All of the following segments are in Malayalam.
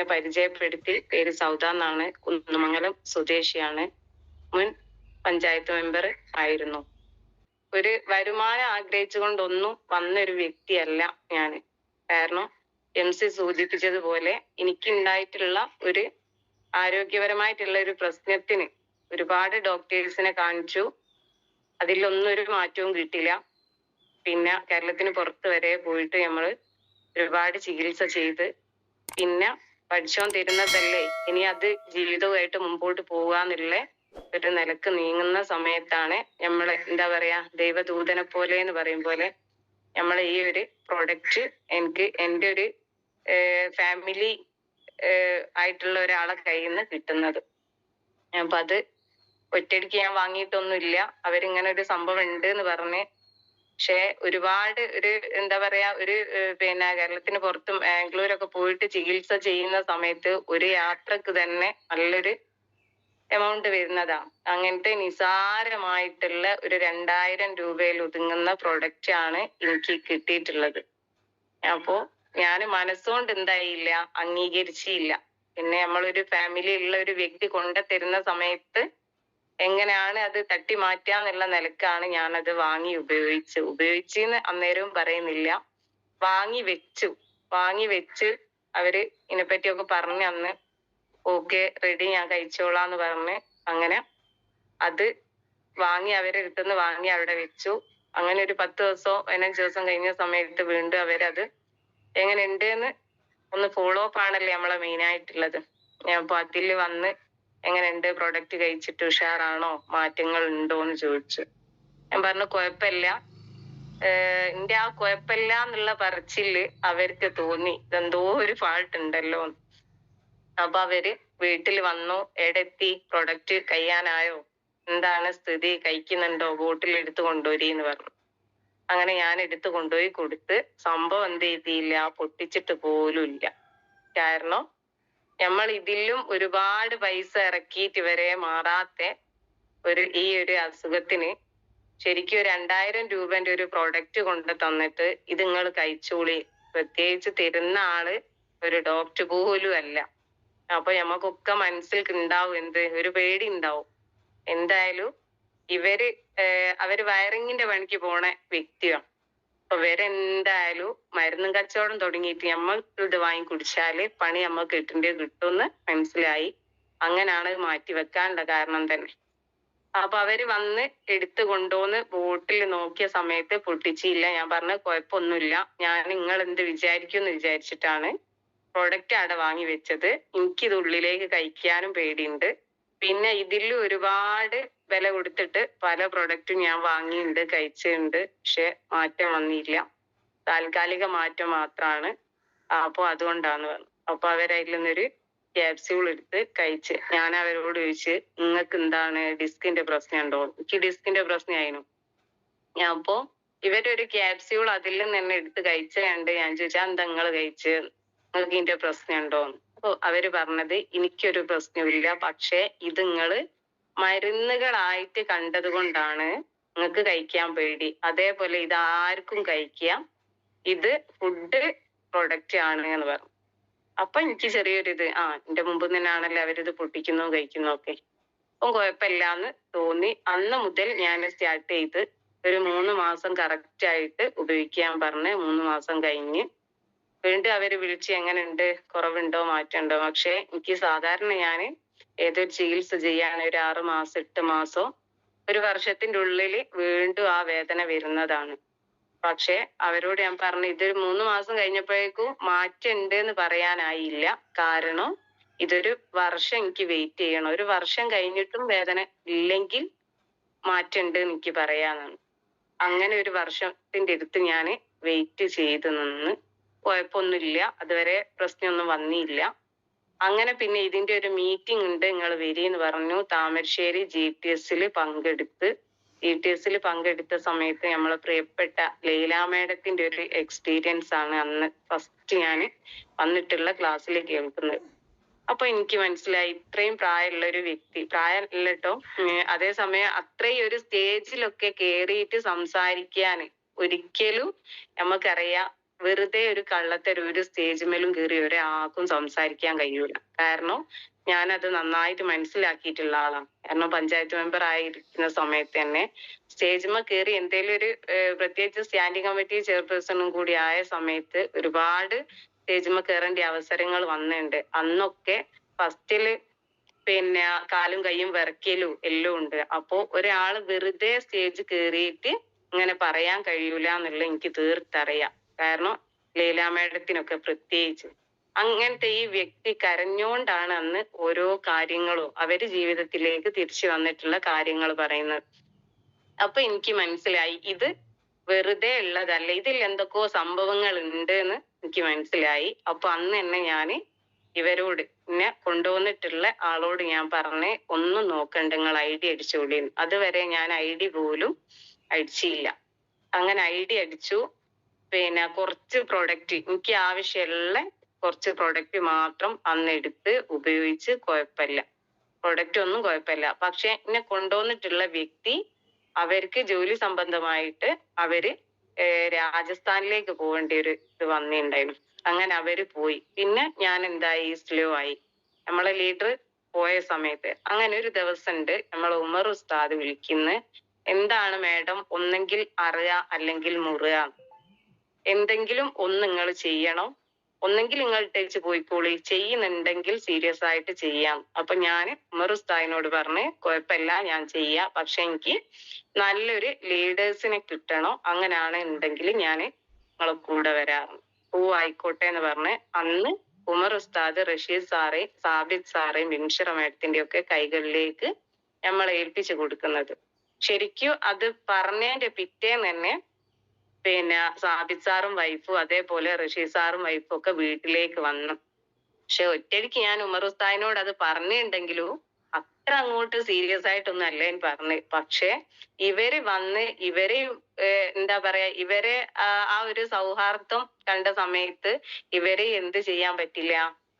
എന്നെ പരിചയപ്പെടുത്തി. പേര് സൗദ എന്നാണ് കുന്നമംഗലം സ്വദേശിയാണ്. മുൻ പഞ്ചായത്ത് മെമ്പർ ആയിരുന്നു. ഒരു വരുമാനം ആഗ്രഹിച്ചുകൊണ്ടൊന്നും വന്ന ഒരു വ്യക്തിയല്ല ഞാൻ കാരണം എം സി സൂചിപ്പിച്ചതുപോലെ എനിക്കുണ്ടായിട്ടുള്ള ഒരു ആരോഗ്യപരമായിട്ടുള്ള ഒരു പ്രശ്നത്തിന് ഒരുപാട് ഡോക്ടേഴ്സിനെ കാണിച്ചു. അതിലൊന്നും ഒരു മാറ്റവും കിട്ടില്ല പിന്നെ കേരളത്തിന് പുറത്ത് വരെ പോയിട്ട് നമ്മൾ ഒരുപാട് ചികിത്സ ചെയ്ത്. പിന്നെ പഠിച്ചോൻ തരുന്നതല്ലേ ഇനി അത് ജീവിതവുമായിട്ട് മുമ്പോട്ട് പോകാന്നുള്ള ഒരു നിലയ്ക്ക് നീങ്ങുന്ന സമയത്താണ് നമ്മൾ എന്താ പറയാ ദൈവദൂതനെ പോലെ എന്ന് പറയും പോലെ നമ്മളെ ഈ ഒരു പ്രൊഡക്റ്റ് എനിക്ക് എന്റെ ഒരു ഫാമിലി ആയിട്ടുള്ള ഒരാളെ കയ്യിൽ നിന്ന് കിട്ടുന്നത്. അപ്പൊ അത് ഒറ്റയടിക്ക് ഞാൻ വാങ്ങിയിട്ടൊന്നുമില്ല. അവരിങ്ങനെ ഒരു സംഭവം ഉണ്ട് എന്ന് പറഞ്ഞ് പക്ഷെ ഒരുപാട് ഒരു എന്താ പറയാ ഒരു പിന്നെ കേരളത്തിന് പുറത്തും ബാംഗ്ലൂരൊക്കെ പോയിട്ട് ചികിത്സ ചെയ്യുന്ന സമയത്ത് ഒരു യാത്രയ്ക്ക് തന്നെ നല്ലൊരു എമൗണ്ട് വരുന്നതാ. അങ്ങനത്തെ നിസാരമായിട്ടുള്ള ഒരു രണ്ടായിരം രൂപയിൽ ഒതുങ്ങുന്ന പ്രൊഡക്റ്റ് ആണ് എനിക്ക് കിട്ടിയിട്ടുള്ളത്. അപ്പോ ഞാൻ മനസ്സുകൊണ്ട് എന്തായില്ല അംഗീകരിച്ചില്ല. പിന്നെ നമ്മളൊരു ഫാമിലി ഉള്ള ഒരു വ്യക്തി കൊണ്ടുതരുന്ന സമയത്ത് എങ്ങനെയാണ് അത് തട്ടി മാറ്റാന്നുള്ള നിലക്കാണ് ഞാൻ അത് വാങ്ങി ഉപയോഗിച്ചു. ഉപയോഗിച്ചെന്ന് അന്നേരവും പറയുന്നില്ല. വാങ്ങി വെച്ചു. വാങ്ങി വെച്ച് അവർ ഇതിനെപ്പറ്റിയൊക്കെ പറഞ്ഞു അന്ന് ഓക്കെ റെഡി ഞാൻ കഴിച്ചോളാന്ന് പറഞ്ഞ് അങ്ങനെ അത് വാങ്ങി അവരെ അടുത്തുനിന്ന് വാങ്ങി അവിടെ വെച്ചു. അങ്ങനെ ഒരു പത്ത് ദിവസമോ പതിനഞ്ച് ദിവസം കഴിഞ്ഞ സമയത്ത് വീണ്ടും അവരത് എങ്ങനെ ഉണ്ട് എന്ന് ഒന്ന് ഫോളോ അപ്പ് ആണല്ലേ നമ്മളെ മെയിൻ ആയിട്ടുള്ളത്. ഞാൻ അപ്പൊ അതിൽ വന്ന് എങ്ങനെയുണ്ട് പ്രൊഡക്റ്റ് കഴിച്ചിട്ട് ഉഷാറാണോ? മാറ്റങ്ങൾ ഉണ്ടോ എന്ന് ചോദിച്ചു. ഞാൻ പറഞ്ഞു കുഴപ്പമില്ല. എന്റെ ആ കുഴപ്പമില്ല എന്നുള്ള പറച്ചിൽ അവർക്ക് തോന്നി. ഇതെന്തോ ഒരു ഫാൾട്ട് ഉണ്ടല്ലോ. അപ്പൊ അവർ വീട്ടിൽ വന്നു എടെത്തി പ്രൊഡക്റ്റ് കഴിയാനായോ? എന്താണ് സ്ഥിതി? കഴിക്കുന്നുണ്ടോ? ബോട്ടിൽ എടുത്തു കൊണ്ടുവരി എന്ന് പറഞ്ഞു. അങ്ങനെ ഞാൻ എടുത്തു കൊണ്ടുപോയി കൊടുത്ത് സംഭവം എന്ത് ചെയ്തില്ല പൊട്ടിച്ചിട്ട് പോലും ഇല്ല കാരണം നമ്മൾ ഇതിലും ഒരുപാട് പൈസ ഇറക്കിയിട്ട് ഇവരെ മാറാത്ത ഒരു ഈ ഒരു അസുഖത്തിന് ശരിക്കും രണ്ടായിരം രൂപന്റെ ഒരു പ്രോഡക്റ്റ് കൊണ്ട് തന്നിട്ട് ഇത് നിങ്ങൾ കഴിച്ചോളി. പ്രത്യേകിച്ച് തരുന്ന ആൾ ഒരു ഡോക്ടർ പോലും അല്ല. അപ്പൊ നമുക്കൊക്കെ മനസ്സിൽ ഉണ്ടാവും എന്ത്? ഒരു പേടി ഉണ്ടാവും എന്തായാലും ഇവർ അവർ വയറിങ്ങിന്റെ പണിക്ക് പോണ വ്യക്തിയാണ് അപ്പൊ ഇവരെന്തായാലും മരുന്നും കച്ചവടം തുടങ്ങിയിട്ട് നമ്മൾ ഇത് വാങ്ങി കുടിച്ചാൽ പണി നമ്മൾ കിട്ടേണ്ടത് കിട്ടുമെന്ന് മനസ്സിലായി. അങ്ങനാണ് മാറ്റി വെക്കാനുള്ള കാരണം തന്നെ. അപ്പൊ അവർ വന്ന് എടുത്തു കൊണ്ടുവന്ന് ബോട്ടിൽ നോക്കിയ സമയത്ത് പൊട്ടിച്ചില്ല. ഞാൻ പറഞ്ഞ കുഴപ്പമൊന്നുമില്ല. ഞാൻ നിങ്ങൾ എന്ത് വിചാരിക്കും എന്ന് വിചാരിച്ചിട്ടാണ് പ്രൊഡക്റ്റ് അവിടെ വാങ്ങി വെച്ചത്. എനിക്കിത് ഉള്ളിലേക്ക് കഴിക്കാനും പേടിയുണ്ട്. പിന്നെ ഇതിൽ ഒരുപാട് വില കൊടുത്തിട്ട് പല പ്രൊഡക്റ്റും ഞാൻ വാങ്ങിയിട്ടുണ്ട് കഴിച്ചിട്ടുണ്ട് പക്ഷെ മാറ്റം വന്നില്ല. താൽക്കാലിക മാറ്റം മാത്രമാണ് അപ്പൊ അതുകൊണ്ടാന്ന് പറഞ്ഞു അപ്പൊ അവരതിൽ നിന്നൊരു ക്യാപ്സ്യൂൾ എടുത്ത് കഴിച്ച് ഞാൻ അവരോട് ചോദിച്ച് നിങ്ങൾക്ക് എന്താണ് ഡിസ്കിന്റെ പ്രശ്നം ഉണ്ടോ? എനിക്ക് ഡിസ്കിന്റെ പ്രശ്നമായിരുന്നു. ഞാൻ അപ്പോ ഇവരൊരു ക്യാപ്സ്യൂൾ അതിൽ നിന്ന് തന്നെ എടുത്ത് കഴിച്ച കണ്ട് ഞാൻ ചോദിച്ചാൽ എന്താ നിങ്ങൾ കഴിച്ച്? നിങ്ങൾക്ക് ഇതിന്റെ പ്രശ്നം ഉണ്ടോ അപ്പൊ അവർ പറഞ്ഞത് എനിക്കൊരു പ്രശ്നമില്ല പക്ഷെ ഇത് നിങ്ങൾ മരുന്നുകളായിട്ട് കണ്ടത് കൊണ്ടാണ് നിങ്ങൾക്ക് കഴിക്കാൻ പേടി. അതേപോലെ ഇത് ആർക്കും കഴിക്കാം. ഇത് ഫുഡ് പ്രൊഡക്റ്റ് ആണ് എന്ന് പറഞ്ഞു. അപ്പൊ എനിക്ക് ചെറിയൊരു ഇത് ആ എന്റെ മുമ്പ് തന്നെയാണല്ലോ അവരിത് പൊട്ടിക്കുന്നു കഴിക്കുന്നു ഒക്കെ. അപ്പം കുഴപ്പമില്ലാന്ന് തോന്നി. അന്ന് മുതൽ ഞാൻ സ്റ്റാർട്ട് ചെയ്ത് ഒരു മൂന്ന് മാസം കറക്റ്റ് ആയിട്ട് ഉപയോഗിക്കാൻ പറഞ്ഞ് മൂന്ന് മാസം കഴിഞ്ഞ് വീണ്ടും അവർ വിളിച്ച് എങ്ങനെയുണ്ട് കുറവുണ്ടോ? മാറ്റമുണ്ടോ? പക്ഷെ എനിക്ക് സാധാരണ ഞാൻ ഏതൊരു ചികിത്സ ചെയ്യാൻ ഒരു ആറ് മാസം എട്ട് മാസോ ഒരു വർഷത്തിന്റെ ഉള്ളിൽ വീണ്ടും ആ വേദന വരുന്നതാണ്. പക്ഷെ അവരോട് ഞാൻ പറഞ്ഞു ഇതൊരു മൂന്ന് മാസം കഴിഞ്ഞപ്പോഴേക്കും മാറ്റം ഉണ്ട് എന്ന് പറയാനായില്ല. കാരണം ഇതൊരു വർഷം എനിക്ക് വെയിറ്റ് ചെയ്യണം. ഒരു വർഷം കഴിഞ്ഞിട്ടും വേദന ഇല്ലെങ്കിൽ മാറ്റം ഉണ്ട് എന്ന് എനിക്ക് പറയാനാണ്. അങ്ങനെ ഒരു വർഷത്തിന്റെ അടുത്ത് ഞാൻ വെയിറ്റ് ചെയ്ത് നിന്ന്. കുഴപ്പമൊന്നുമില്ല. അതുവരെ പ്രശ്നമൊന്നും വന്നില്ല. അങ്ങനെ പിന്നെ ഇതിന്റെ ഒരു മീറ്റിംഗ് ഉണ്ട് നിങ്ങൾ വരീന്ന് പറഞ്ഞു. താമരശ്ശേരി ജി ടി എസിൽ പങ്കെടുത്ത്. ജി ടി എസിൽ പങ്കെടുത്ത സമയത്ത് നമ്മളെ പ്രിയപ്പെട്ട ലീല മേഡത്തിന്റെ ഒരു എക്സ്പീരിയൻസ് ആണ് അന്ന് ഫസ്റ്റ് ഞാൻ വന്നിട്ടുള്ള ക്ലാസ്സിൽ കേൾക്കുന്നത്. അപ്പൊ എനിക്ക് മനസ്സിലായി ഇത്രയും പ്രായമുള്ള ഒരു വ്യക്തി പ്രായമല്ല കേട്ടോ അതേസമയം അത്രയും ഒരു സ്റ്റേജിലൊക്കെ കേറിയിട്ട് സംസാരിക്കാൻ ഒരിക്കലും നമുക്കറിയാം വെറുതെ ഒരു കള്ളത്തരം ഒരു സ്റ്റേജ് മേലും കയറി ഒരാൾക്കും സംസാരിക്കാൻ കഴിയൂല. കാരണം ഞാനത് നന്നായിട്ട് മനസ്സിലാക്കിയിട്ടുള്ള ആളാണ്. കാരണം പഞ്ചായത്ത് മെമ്പർ ആയിരിക്കുന്ന സമയത്ത് തന്നെ സ്റ്റേജിമ കയറി എന്തേലും ഒരു പ്രത്യേകിച്ച് സ്റ്റാൻഡിംഗ് കമ്മിറ്റി ചെയർപേഴ്സണും കൂടി ആയ സമയത്ത് ഒരുപാട് സ്റ്റേജിമ കയറേണ്ട അവസരങ്ങൾ വന്നിട്ടുണ്ട് അന്നൊക്കെ ഫസ്റ്റിൽ പിന്നെ കാലും കൈയും വിറക്കലും എല്ലാം ഉണ്ട്. അപ്പോ ഒരാൾ വെറുതെ സ്റ്റേജ് കയറിയിട്ട് ഇങ്ങനെ പറയാൻ കഴിയൂല എന്നുള്ള എനിക്ക് തീർത്തറിയാം. കാരണം ലീല മേഡത്തിനൊക്കെ പ്രത്യേകിച്ച്. അങ്ങനത്തെ ഈ വ്യക്തി കരഞ്ഞോണ്ടാണ് അന്ന് ഓരോ കാര്യങ്ങളും അവർ ജീവിതത്തിലേക്ക് തിരിച്ചു വന്നിട്ടുള്ള കാര്യങ്ങൾ പറയുന്നത്. അപ്പൊ എനിക്ക് മനസ്സിലായി. ഇത് വെറുതെ ഉള്ളതല്ല. ഇതിൽ എന്തൊക്കെയോ സംഭവങ്ങൾ ഉണ്ട് എന്ന് എനിക്ക് മനസ്സിലായി. അപ്പൊ അന്ന് തന്നെ ഞാൻ ഇവരോട് എന്നെ കൊണ്ടുവന്നിട്ടുള്ള ആളോട് ഞാൻ പറഞ്ഞേ ഒന്നും നോക്കണ്ട നിങ്ങൾ ഐ ഡി അടിച്ചോളി അതുവരെ ഞാൻ ഐ ഡി പോലും അടിച്ചില്ല. അങ്ങനെ ഐ ഡി അടിച്ചു. പിന്നെ കുറച്ച് പ്രൊഡക്റ്റ് എനിക്ക് ആവശ്യമുള്ള കുറച്ച് പ്രൊഡക്റ്റ് മാത്രം അന്ന് എടുത്ത് ഉപയോഗിച്ച് കുഴപ്പമില്ല. പ്രൊഡക്റ്റ് ഒന്നും കുഴപ്പമില്ല. പക്ഷെ എന്നെ കൊണ്ടുവന്നിട്ടുള്ള വ്യക്തി അവർക്ക് ജോലി സംബന്ധമായിട്ട് അവർ രാജസ്ഥാനിലേക്ക് പോകേണ്ട ഒരു ഇത് വന്നിട്ടുണ്ടായിരുന്നു. അങ്ങനെ അവർ പോയി. പിന്നെ ഞാൻ എന്തായി? സ്ലോ ആയി. നമ്മളെ ലീഡർ പോയ സമയത്ത് അങ്ങനെ ഒരു ദിവസം ഉണ്ട് നമ്മളെ ഉമർ ഉസ്താദ് വിളിക്കുന്നു. എന്താണ് മാഡം ഒന്നെങ്കിൽ അറിയ അല്ലെങ്കിൽ മുറുക എന്തെങ്കിലും ഒന്ന് നിങ്ങൾ ചെയ്യണം. ഒന്നെങ്കിൽ നിങ്ങൾ ഇട്ടേച്ച് പോയിക്കോളി. ചെയ്യുന്നുണ്ടെങ്കിൽ സീരിയസ് ആയിട്ട് ചെയ്യാം. അപ്പൊ ഞാൻ ഉമർ ഉസ്താദിനോട് പറഞ്ഞ് കുഴപ്പമില്ല ഞാൻ ചെയ്യാം. പക്ഷെ എനിക്ക് നല്ലൊരു ലീഡേഴ്സിനെ കിട്ടണം. അങ്ങനെയാണ് ഉണ്ടെങ്കിൽ ഞാൻ നിങ്ങളെ കൂടെ വരാറ്. ഓ ആയിക്കോട്ടെ എന്ന് പറഞ്ഞ് അന്ന് ഉമർ ഉസ്താദ് റഷീദ് സാറേ സാബിദ് സാറേ മിൻഷറ മേഡത്തിന്റെ ഒക്കെ കൈകളിലേക്ക് നമ്മളെ ഏൽപ്പിച്ചു കൊടുക്കുന്നത്. ശരിക്കും അത് പറഞ്ഞതിന്റെ പിറ്റേന്ന് തന്നെ പിന്നെ സാബിത് സാറും വൈഫും അതേപോലെ ഋഷി സാറും വൈഫും ഒക്കെ വീട്ടിലേക്ക് വന്നു. പക്ഷെ ഒറ്റയ്ക്ക് ഞാൻ ഉമർ ഉസ്താദിനോട് അത് പറഞ്ഞിട്ടുണ്ടെങ്കിലും അത്ര അങ്ങോട്ട് സീരിയസ് ആയിട്ടൊന്നും അല്ല ഞാൻ പറഞ്ഞത് പക്ഷെ ഇവർ വന്ന് ഇവരെ എന്താ പറയാ ഇവരെ ആ ഒരു സൗഹാർദ്ദം കണ്ട സമയത്ത് ഇവരെ എന്ത് ചെയ്യാൻ പറ്റില്ല?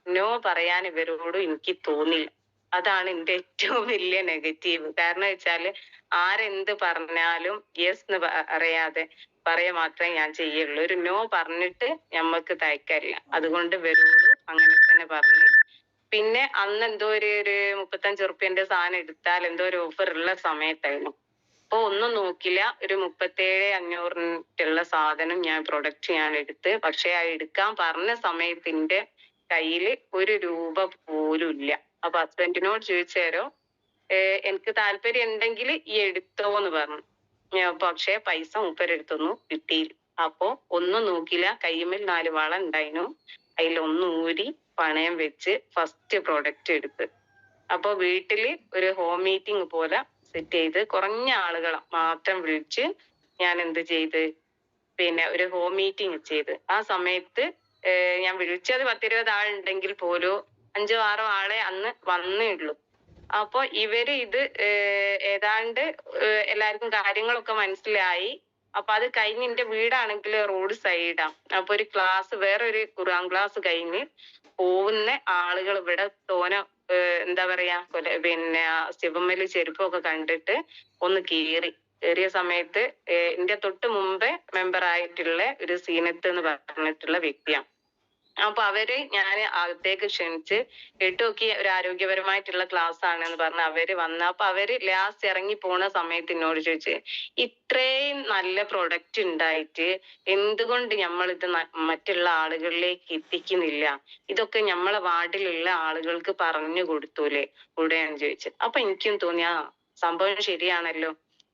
നോ പറയാൻ ഇവരോട് എനിക്ക് തോന്നില്ല. അതാണ് എന്റെ ഏറ്റവും വലിയ നെഗറ്റീവ് കാരണം വെച്ചാൽ ആരെന്ത് പറഞ്ഞാലും യെസ് എന്ന് പറയാതെ പറയാ മാത്രമേ ഞാൻ ചെയ്യുള്ളൂ. ഒരു നോ പറഞ്ഞിട്ട് ഞമ്മക്ക് തയ്ക്കല്ല. അതുകൊണ്ട് വരുള്ളൂ. അങ്ങനെ തന്നെ പറഞ്ഞു. പിന്നെ അന്ന് എന്തോ ഒരു ഒരു മുപ്പത്തഞ്ച് ഉറുപ്പ്യന്റെ സാധനം എടുത്താൽ എന്തോ ഒരു ഓഫർ ഉള്ള സമയത്തായിരുന്നു. അപ്പൊ ഒന്നും നോക്കില്ല. ഒരു മുപ്പത്തേഴ് അഞ്ഞൂറിനുള്ള സാധനം ഞാൻ പ്രൊഡക്റ്റ് ഞാൻ എടുത്ത് പക്ഷെ ആ എടുക്കാൻ പറഞ്ഞ സമയത്തിന്റെ കയ്യിൽ ഒരു രൂപ പോലും ഇല്ല. അപ്പൊ ഹസ്ബൻഡിനോട് ചോദിച്ചേരോ എനിക്ക് താല്പര്യം ഉണ്ടെങ്കിൽ ഈ എടുത്തോ എന്ന് പറഞ്ഞു പക്ഷെ പൈസ മൂപ്പരെടുത്തൊന്നും കിട്ടിയില്ല. അപ്പൊ ഒന്നും നോക്കില്ല കയ്യുമ്മിൽ നാല് വള ഉണ്ടായിരുന്നു അതിലൊന്ന് ഊരി പണയം വെച്ച് ഫസ്റ്റ് പ്രോഡക്റ്റ് എടുത്ത്. അപ്പൊ വീട്ടിൽ ഒരു ഹോം മീറ്റിംഗ് പോലെ സെറ്റ് ചെയ്ത് കുറഞ്ഞ ആളുകളെ മാത്രം വിളിച്ച് ഞാൻ എന്ത് ചെയ്ത്? പിന്നെ ഒരു ഹോം മീറ്റിംഗ് ചെയ്ത്. ആ സമയത്ത് ഞാൻ വിളിച്ചത് പത്തിരുപത് ആളുണ്ടെങ്കിൽ പോലും അഞ്ചോ ആറോ ആളെ അന്ന് വന്നേ അപ്പൊ ഇവർ ഇത് ഏതാണ്ട് എല്ലാവർക്കും കാര്യങ്ങളൊക്കെ മനസ്സിലായി. അപ്പൊ അത് കഴിഞ്ഞ് എന്റെ വീടാണെങ്കിൽ റോഡ് സൈഡാ. അപ്പൊ ഒരു ക്ലാസ് വേറൊരു ഖുർആൻ ക്ലാസ് കഴിഞ്ഞ് പോകുന്ന ആളുകൾ ഇവിടെ തോന എന്താ പറയാ പിന്നെ ശിവമ്മൽ ചെരുപ്പൊക്കെ കണ്ടിട്ട് ഒന്ന് കീറി. കയറിയ സമയത്ത് എന്റെ തൊട്ട് മുമ്പേ മെമ്പർ ആയിട്ടുള്ള ഒരു സീനത്ത് എന്ന് പറഞ്ഞിട്ടുള്ള വ്യക്തിയാണ്. അപ്പൊ അവർ ഞാൻ അകത്തേക്ക് ക്ഷണിച്ച് എട്ട് നോക്കി ഒരു ആരോഗ്യപരമായിട്ടുള്ള ക്ലാസ് ആണ് എന്ന് പറഞ്ഞ് അവർ വന്ന. അപ്പൊ അവർ ലാസ്റ്റ് ഇറങ്ങി പോണ സമയത്ത് എന്നോട് ചോദിച്ചു ഇത്രയും നല്ല പ്രൊഡക്റ്റ് ഉണ്ടായിട്ട് എന്തുകൊണ്ട് നമ്മൾ ഇത് മറ്റുള്ള ആളുകളിലേക്ക് എത്തിക്കുന്നില്ല? ഇതൊക്കെ നമ്മളെ വാർഡിലുള്ള ആളുകൾക്ക് പറഞ്ഞു കൊടുത്തൂലേ? കൂടെയാണ് ചോദിച്ചത്. അപ്പൊ എനിക്കും തോന്നി ആ സംഭവം ശരിയാണല്ലോ.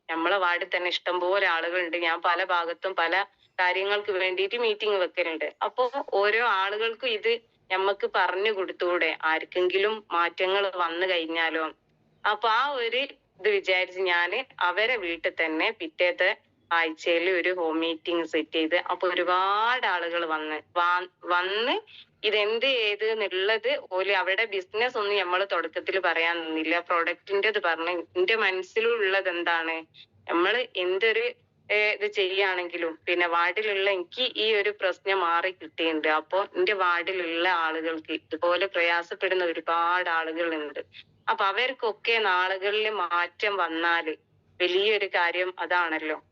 നമ്മളെ വാർഡിൽ തന്നെ ഇഷ്ടംപോലെ ആളുകളുണ്ട്. ഞാൻ പല ഭാഗത്തും പല കാര്യങ്ങൾക്ക് വേണ്ടിയിട്ട് മീറ്റിംഗ് വെക്കലുണ്ട്. അപ്പോ ഓരോ ആളുകൾക്കും ഇത് നമ്മക്ക് പറഞ്ഞു കൊടുത്തൂടെ. ആർക്കെങ്കിലും മാറ്റങ്ങൾ വന്നു കഴിഞ്ഞാലോ? അപ്പൊ ആ ഒരു ഇത് വിചാരിച്ച് ഞാൻ അവരെ വീട്ടിൽ തന്നെ പിറ്റേത്തെ ആഴ്ചയിൽ ഒരു ഹോം മീറ്റിംഗ് സെറ്റ് ചെയ്ത് അപ്പൊ ഒരുപാട് ആളുകൾ വന്ന് വന്ന് ഇതെന്ത് ചെയ്ത് എന്നുള്ളത് ഓൽ അവരുടെ ബിസിനസ് ഒന്നും നമ്മൾ തുടക്കത്തിൽ പറയാൻ നിന്നില്ല. പ്രൊഡക്റ്റിന്റേത് പറഞ്ഞ് എന്റെ മനസ്സിലുള്ളത് എന്താണ്? നമ്മൾ എന്തൊരു ഇത് ചെയ്യുകയാണെങ്കിലും പിന്നെ വാർഡിലുള്ള എനിക്ക് ഈ ഒരു പ്രശ്നം മാറി കിട്ടിയിട്ടുണ്ട്. അപ്പോ എന്റെ വാർഡിലുള്ള ആളുകൾക്ക് ഇതുപോലെ പ്രയാസപ്പെടുന്ന ഒരുപാട് ആളുകളുണ്ട്. അപ്പൊ അവർക്കൊക്കെ നാളുകളിൽ മാറ്റം വന്നാൽ വലിയൊരു കാര്യം അതാണല്ലോ.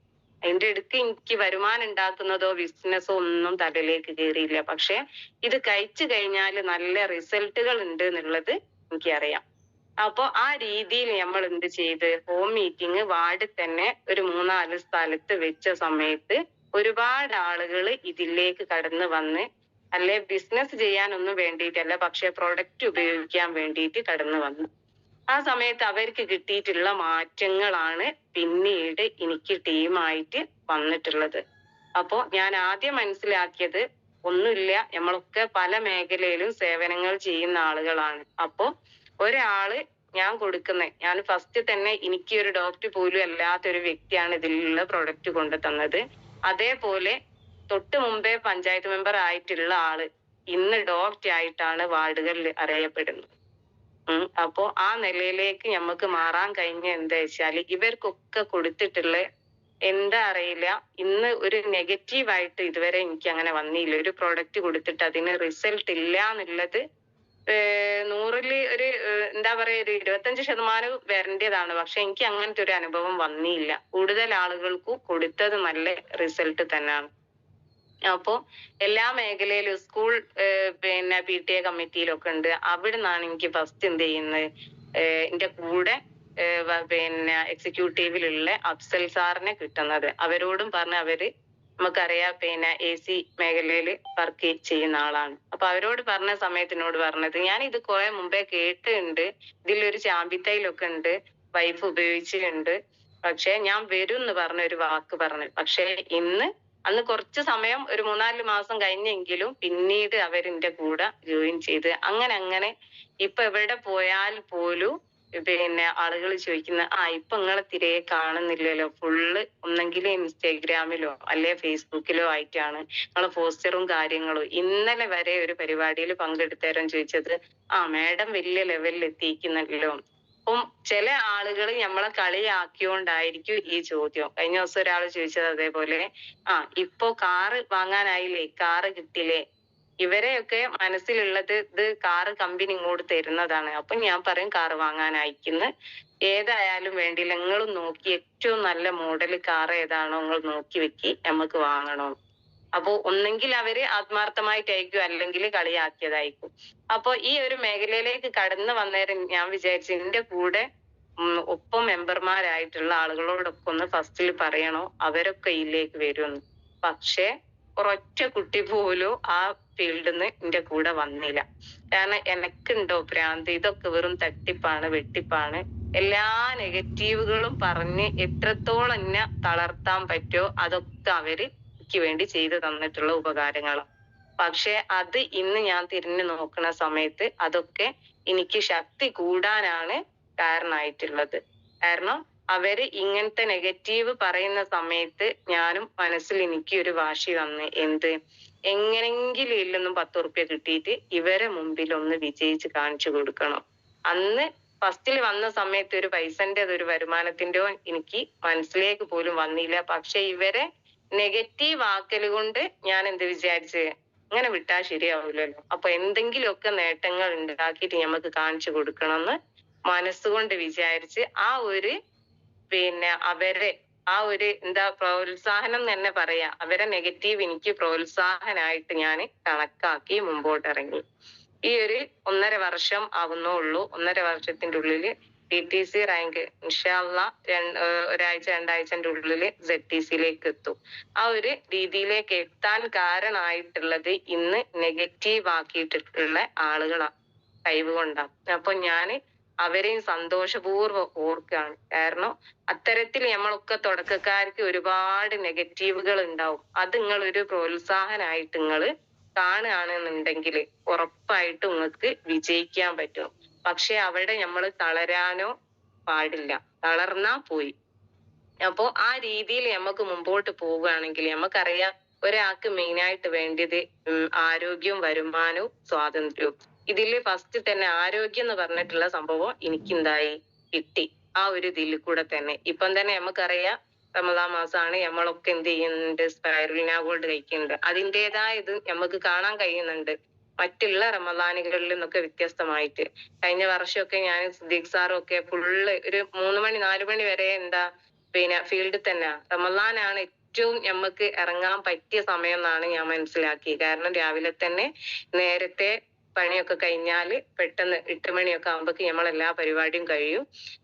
എന്റെ അടുത്ത് എനിക്ക് വരുമാനം ഉണ്ടാക്കുന്നതോ ബിസിനസ്സോ ഒന്നും തലയിലേക്ക് കയറിയില്ല പക്ഷെ ഇത് കഴിച്ചു കഴിഞ്ഞാൽ നല്ല റിസൾട്ടുകൾ ഉണ്ട് എന്നുള്ളത് എനിക്കറിയാം. അപ്പൊ ആ രീതിയിൽ നമ്മൾ എന്ത് ചെയ്ത് ഹോം മീറ്റിംഗ് വാർഡിൽ തന്നെ ഒരു മൂന്നാൽ സ്ഥലത്ത് വെച്ച സമയത്ത് ഒരുപാട് ആളുകൾ ഇതിലേക്ക് കടന്നു വന്ന് അല്ലെ ബിസിനസ് ചെയ്യാനൊന്നും വേണ്ടിയിട്ടല്ല പക്ഷെ പ്രൊഡക്റ്റ് ഉപയോഗിക്കാൻ വേണ്ടിയിട്ട് കടന്നു വന്നു. ആ സമയത്ത് അവർക്ക് കിട്ടിയിട്ടുള്ള മാറ്റങ്ങളാണ് പിന്നീട് എനിക്ക് ടീമായിട്ട് വന്നിട്ടുള്ളത്. അപ്പോ ഞാൻ ആദ്യം മനസ്സിലാക്കിയത് ഒന്നുമില്ല നമ്മളൊക്കെ പല മേഖലയിലും സേവനങ്ങൾ ചെയ്യുന്ന ആളുകളാണ്. അപ്പോ ഒരാൾ ഞാൻ കൊടുക്കുന്നത് ഞാൻ ഫസ്റ്റ് തന്നെ എനിക്ക് ഒരു ഡോക്ടർ പോലും അല്ലാത്ത ഒരു വ്യക്തിയാണ് ഇതിലുള്ള പ്രൊഡക്റ്റ് കൊണ്ടു തന്നത്. അതേപോലെ തൊട്ട് മുമ്പേ പഞ്ചായത്ത് മെമ്പർ ആയിട്ടുള്ള ആൾ ഇന്ന് ഡോക്ടർ ആയിട്ടാണ് വാർഡുകളിൽ അറിയപ്പെടുന്നത്. അപ്പോ ആ നിലയിലേക്ക് നമുക്ക് മാറാൻ കഴിഞ്ഞ എന്താ വെച്ചാൽ ഇവർക്കൊക്കെ കൊടുത്തിട്ടുള്ള എന്താ അറിയില്ല ഇന്ന് ഒരു നെഗറ്റീവ് ആയിട്ട് ഇതുവരെ എനിക്ക് അങ്ങനെ വന്നില്ല. ഒരു പ്രോഡക്റ്റ് കൊടുത്തിട്ട് അതിന് റിസൾട്ട് ഇല്ല എന്നുള്ളത് നൂറിൽ ഒരു എന്താ പറയാ ഒരു ഇരുപത്തഞ്ച് ശതമാനം വരേണ്ടതാണ്. പക്ഷെ എനിക്ക് അങ്ങനത്തെ ഒരു അനുഭവം വന്നില്ല. കൂടുതൽ ആളുകൾക്കും കൊടുത്തത് നല്ല റിസൾട്ട് തന്നെയാണ്. അപ്പോ എല്ലാ മേഖലയിലും സ്കൂൾ പിന്നെ പി ടി എ കമ്മിറ്റിയിലൊക്കെ ഉണ്ട്. അവിടെ നിന്നാണ് എനിക്ക് ഫസ്റ്റ് എന്ത് ചെയ്യുന്നത്? എന്റെ കൂടെ പിന്നെ എക്സിക്യൂട്ടീവിലുള്ള അഫ്സൽ സാറിനെ കിട്ടുന്നത്. അവരോടും പറഞ്ഞ് അവർ നമുക്കറിയാം പിന്നെ എ സി മേഖലയിൽ വർക്ക് ചെയ്യുന്ന ആളാണ്. അപ്പൊ അവരോട് പറഞ്ഞ സമയത്തിനോട് പറഞ്ഞത് ഞാൻ ഇത് കുറെ മുമ്പേ കേട്ടിട്ടുണ്ട്. ഇതിലൊരു ചാമ്പിത്തൈലൊക്കെ ഉണ്ട്. വൈഫ് ഉപയോഗിച്ചിട്ടുണ്ട്. പക്ഷെ ഞാൻ വരും എന്ന് പറഞ്ഞ ഒരു വാക്ക് പറഞ്ഞു. പക്ഷെ ഇന്ന് അന്ന് കുറച്ച് സമയം ഒരു മൂന്നാൽ മാസം കഴിഞ്ഞെങ്കിലും പിന്നീട് അവരിന്റെ കൂടെ ജോയിൻ ചെയ്ത് അങ്ങനെ അങ്ങനെ ഇപ്പൊ എവിടെ പോയാൽ പോലും പിന്നെ ആളുകൾ ചോദിക്കുന്ന ആ ഇപ്പൊ നിങ്ങളെ തിരയെ കാണുന്നില്ലല്ലോ. ഫുള്ള് ഒന്നെങ്കിൽ ഇൻസ്റ്റാഗ്രാമിലോ അല്ലെ ഫേസ്ബുക്കിലോ ആയിട്ടാണ് നിങ്ങളെ പോസ്റ്ററും കാര്യങ്ങളും. ഇന്നലെ വരെ ഒരു പരിപാടിയിൽ പങ്കെടുത്തവരും ചോദിച്ചത് ആ മാഡം വലിയ ലെവലിൽ എത്തിക്കുന്നല്ലോ അപ്പം ചില ആളുകൾ നമ്മളെ കളിയാക്കിയോണ്ടായിരിക്കും ഈ ചോദ്യം. കഴിഞ്ഞ ദിവസം ഒരാൾ ചോദിച്ചത് അതേപോലെ ആ ഇപ്പോ കാറ് വാങ്ങാനായില്ലേ? കാറ് കിട്ടില്ലേ? ഇവരെയൊക്കെ മനസ്സിലുള്ളത് ഇത് കാറ് കമ്പനി ഇങ്ങോട്ട് തരുന്നതാണ്. അപ്പൊ ഞാൻ പറയും കാറ് വാങ്ങാനായിക്കുന്നു ഏതായാലും വേണ്ടില്ല നിങ്ങൾ നോക്കി ഏറ്റവും നല്ല മോഡൽ കാർ ഏതാണോ നിങ്ങൾ നോക്കി വെക്കി നമുക്ക് വാങ്ങണം. അപ്പൊ ഒന്നെങ്കിൽ അവർ ആത്മാർത്ഥമായിട്ടായിരിക്കും അല്ലെങ്കിൽ കളിയാക്കിയതായിരിക്കും. അപ്പൊ ഈ ഒരു മേഖലയിലേക്ക് കടന്നു വന്നേരം ഞാൻ വിചാരിച്ചു എന്റെ കൂടെ ഒപ്പം മെമ്പർമാരായിട്ടുള്ള ആളുകളോടൊക്കെ ഒന്ന് ഫസ്റ്റിൽ പറയണോ? അവരൊക്കെ ഇതിലേക്ക് വരുമെന്ന് പക്ഷെ ഒരൊറ്റ കുട്ടി പോലും ആ ഫീൽഡിൽ നിന്ന് എന്റെ കൂടെ വന്നില്ല. കാരണം എനക്കുണ്ടോ ഭ്രാന്ത്? ഇതൊക്കെ വെറും തട്ടിപ്പാണ് വെട്ടിപ്പാണ്. എല്ലാ നെഗറ്റീവുകളും പറഞ്ഞ് എത്രത്തോളം എന്നെ തളർത്താൻ പറ്റുമോ അതൊക്കെ അവർ എനിക്ക് വേണ്ടി ചെയ്തു തന്നിട്ടുള്ള ഉപകാരങ്ങളാണ് പക്ഷെ അത് ഇന്ന് ഞാൻ തിരിഞ്ഞു നോക്കുന്ന സമയത്ത് അതൊക്കെ എനിക്ക് ശക്തി കൂടാനാണ് കാരണമായിട്ടുള്ളത് കാരണം അവർ ഇങ്ങനത്തെ നെഗറ്റീവ് പറയുന്ന സമയത്ത് ഞാനും മനസ്സിൽ എനിക്ക് ഒരു വാശി വന്ന് എന്ത്? എങ്ങനെങ്കിലും ഇല്ലെന്നും പത്ത് ഉറുപ്പ്യ കിട്ടിയിട്ട് ഇവരെ മുമ്പിൽ ഒന്ന് വിജയിച്ച് കാണിച്ചു കൊടുക്കണം. അന്ന് ഫസ്റ്റിൽ വന്ന സമയത്ത് ഒരു പൈസന്റെ ഒരു വരുമാനത്തിന്റെയോ എനിക്ക് മനസ്സിലേക്ക് പോലും വന്നില്ല. പക്ഷെ ഇവരെ നെഗറ്റീവ് ആക്കൽ കൊണ്ട് ഞാൻ എന്ത് വിചാരിച്ച്? അങ്ങനെ വിട്ടാൽ ശരിയാവില്ലല്ലോ അപ്പൊ എന്തെങ്കിലുമൊക്കെ നേട്ടങ്ങൾ ഉണ്ടാക്കിയിട്ട് നമുക്ക് കാണിച്ചു കൊടുക്കണം എന്ന് മനസ്സുകൊണ്ട് വിചാരിച്ച് ആ ഒരു പിന്നെ അവരെ ആ ഒരു എന്താ പ്രോത്സാഹനം തന്നെ പറയാ. അവരെ നെഗറ്റീവ് എനിക്ക് പ്രോത്സാഹനായിട്ട് ഞാൻ കണക്കാക്കി മുമ്പോട്ട് ഇറങ്ങി ഈ ഒരു ഒന്നര വർഷം ആവുന്നേ ഉള്ളൂ. ഒന്നര വർഷത്തിന്റെ ഉള്ളിൽ ടി ടി സി റാങ്ക് ഇൻഷാല്ല ഒരാഴ്ച രണ്ടാഴ്ചന്റെ ഉള്ളിൽ സെഡ് ടി സിയിലേക്ക് എത്തും. ആ ഒരു രീതിയിലേക്ക് എത്താൻ കാരണമായിട്ടുള്ളത് ഇന്ന് നെഗറ്റീവ് ആക്കിയിട്ടുള്ള ആളുകളാണ് കഴിവ് കൊണ്ടാണ് അപ്പൊ ഞാൻ അവരെയും സന്തോഷപൂർവം ഓർക്കുകയാണ് കാരണം അത്തരത്തിൽ നമ്മളൊക്കെ തുടക്കക്കാർക്ക് ഒരുപാട് നെഗറ്റീവുകൾ ഉണ്ടാവും. അത് നിങ്ങൾ ഒരു പ്രോത്സാഹനമായിട്ട് നിങ്ങൾ കാണുകയാണെന്നുണ്ടെങ്കിൽ ഉറപ്പായിട്ടും നിങ്ങൾക്ക് വിജയിക്കാൻ പറ്റും. പക്ഷെ അവിടെ നമ്മൾ തളരാനോ പാടില്ല. തളർന്നാ പോയി. അപ്പോ ആ രീതിയിൽ നമുക്ക് മുമ്പോട്ട് പോവുകയാണെങ്കിൽ നമുക്കറിയാം ഒരാൾക്ക് മെയിനായിട്ട് വേണ്ടത് ആരോഗ്യവും വരുമാനവും സ്വാതന്ത്ര്യവും. ഇതിൽ ഫസ്റ്റ് തന്നെ ആരോഗ്യം എന്ന് പറഞ്ഞിട്ടുള്ള സംഭവം എനിക്ക് എന്തായി കിട്ടി. ആ ഒരു ഇതിൽ കൂടെ തന്നെ. ഇപ്പം തന്നെ നമുക്കറിയാം റമദാൻ മാസമാണ്. നമ്മളൊക്കെ എന്ത് ചെയ്യുന്നുണ്ട്? സ്പൈറുലിന ഗോൾഡ് കഴിക്കുന്നുണ്ട്. അതിന്റെതായ ഇത് നമുക്ക് കാണാൻ കഴിയുന്നുണ്ട്. മറ്റുള്ള റമദാനുകളിൽ നിന്നൊക്കെ വ്യത്യസ്തമായിട്ട്. കഴിഞ്ഞ വർഷമൊക്കെ ഞാൻ സിദ്ദീഖ് സാറും ഒക്കെ ഫുള്ള് ഒരു മൂന്ന് മണി നാല് മണി വരെ എന്താ പിന്നെ ഫീൽഡിൽ തന്നെ. റമദാനാണ് ഏറ്റവും നമുക്ക് ഇറങ്ങാൻ പറ്റിയ സമയം എന്നാണ് ഞാൻ മനസ്സിലാക്കി കാരണം രാവിലെ തന്നെ നേരത്തെ പണിയൊക്കെ കഴിഞ്ഞാൽ പെട്ടെന്ന് എട്ട് മണിയൊക്കെ ആകുമ്പോഴേക്ക് നമ്മൾ എല്ലാ പരിപാടിയും കഴിയും.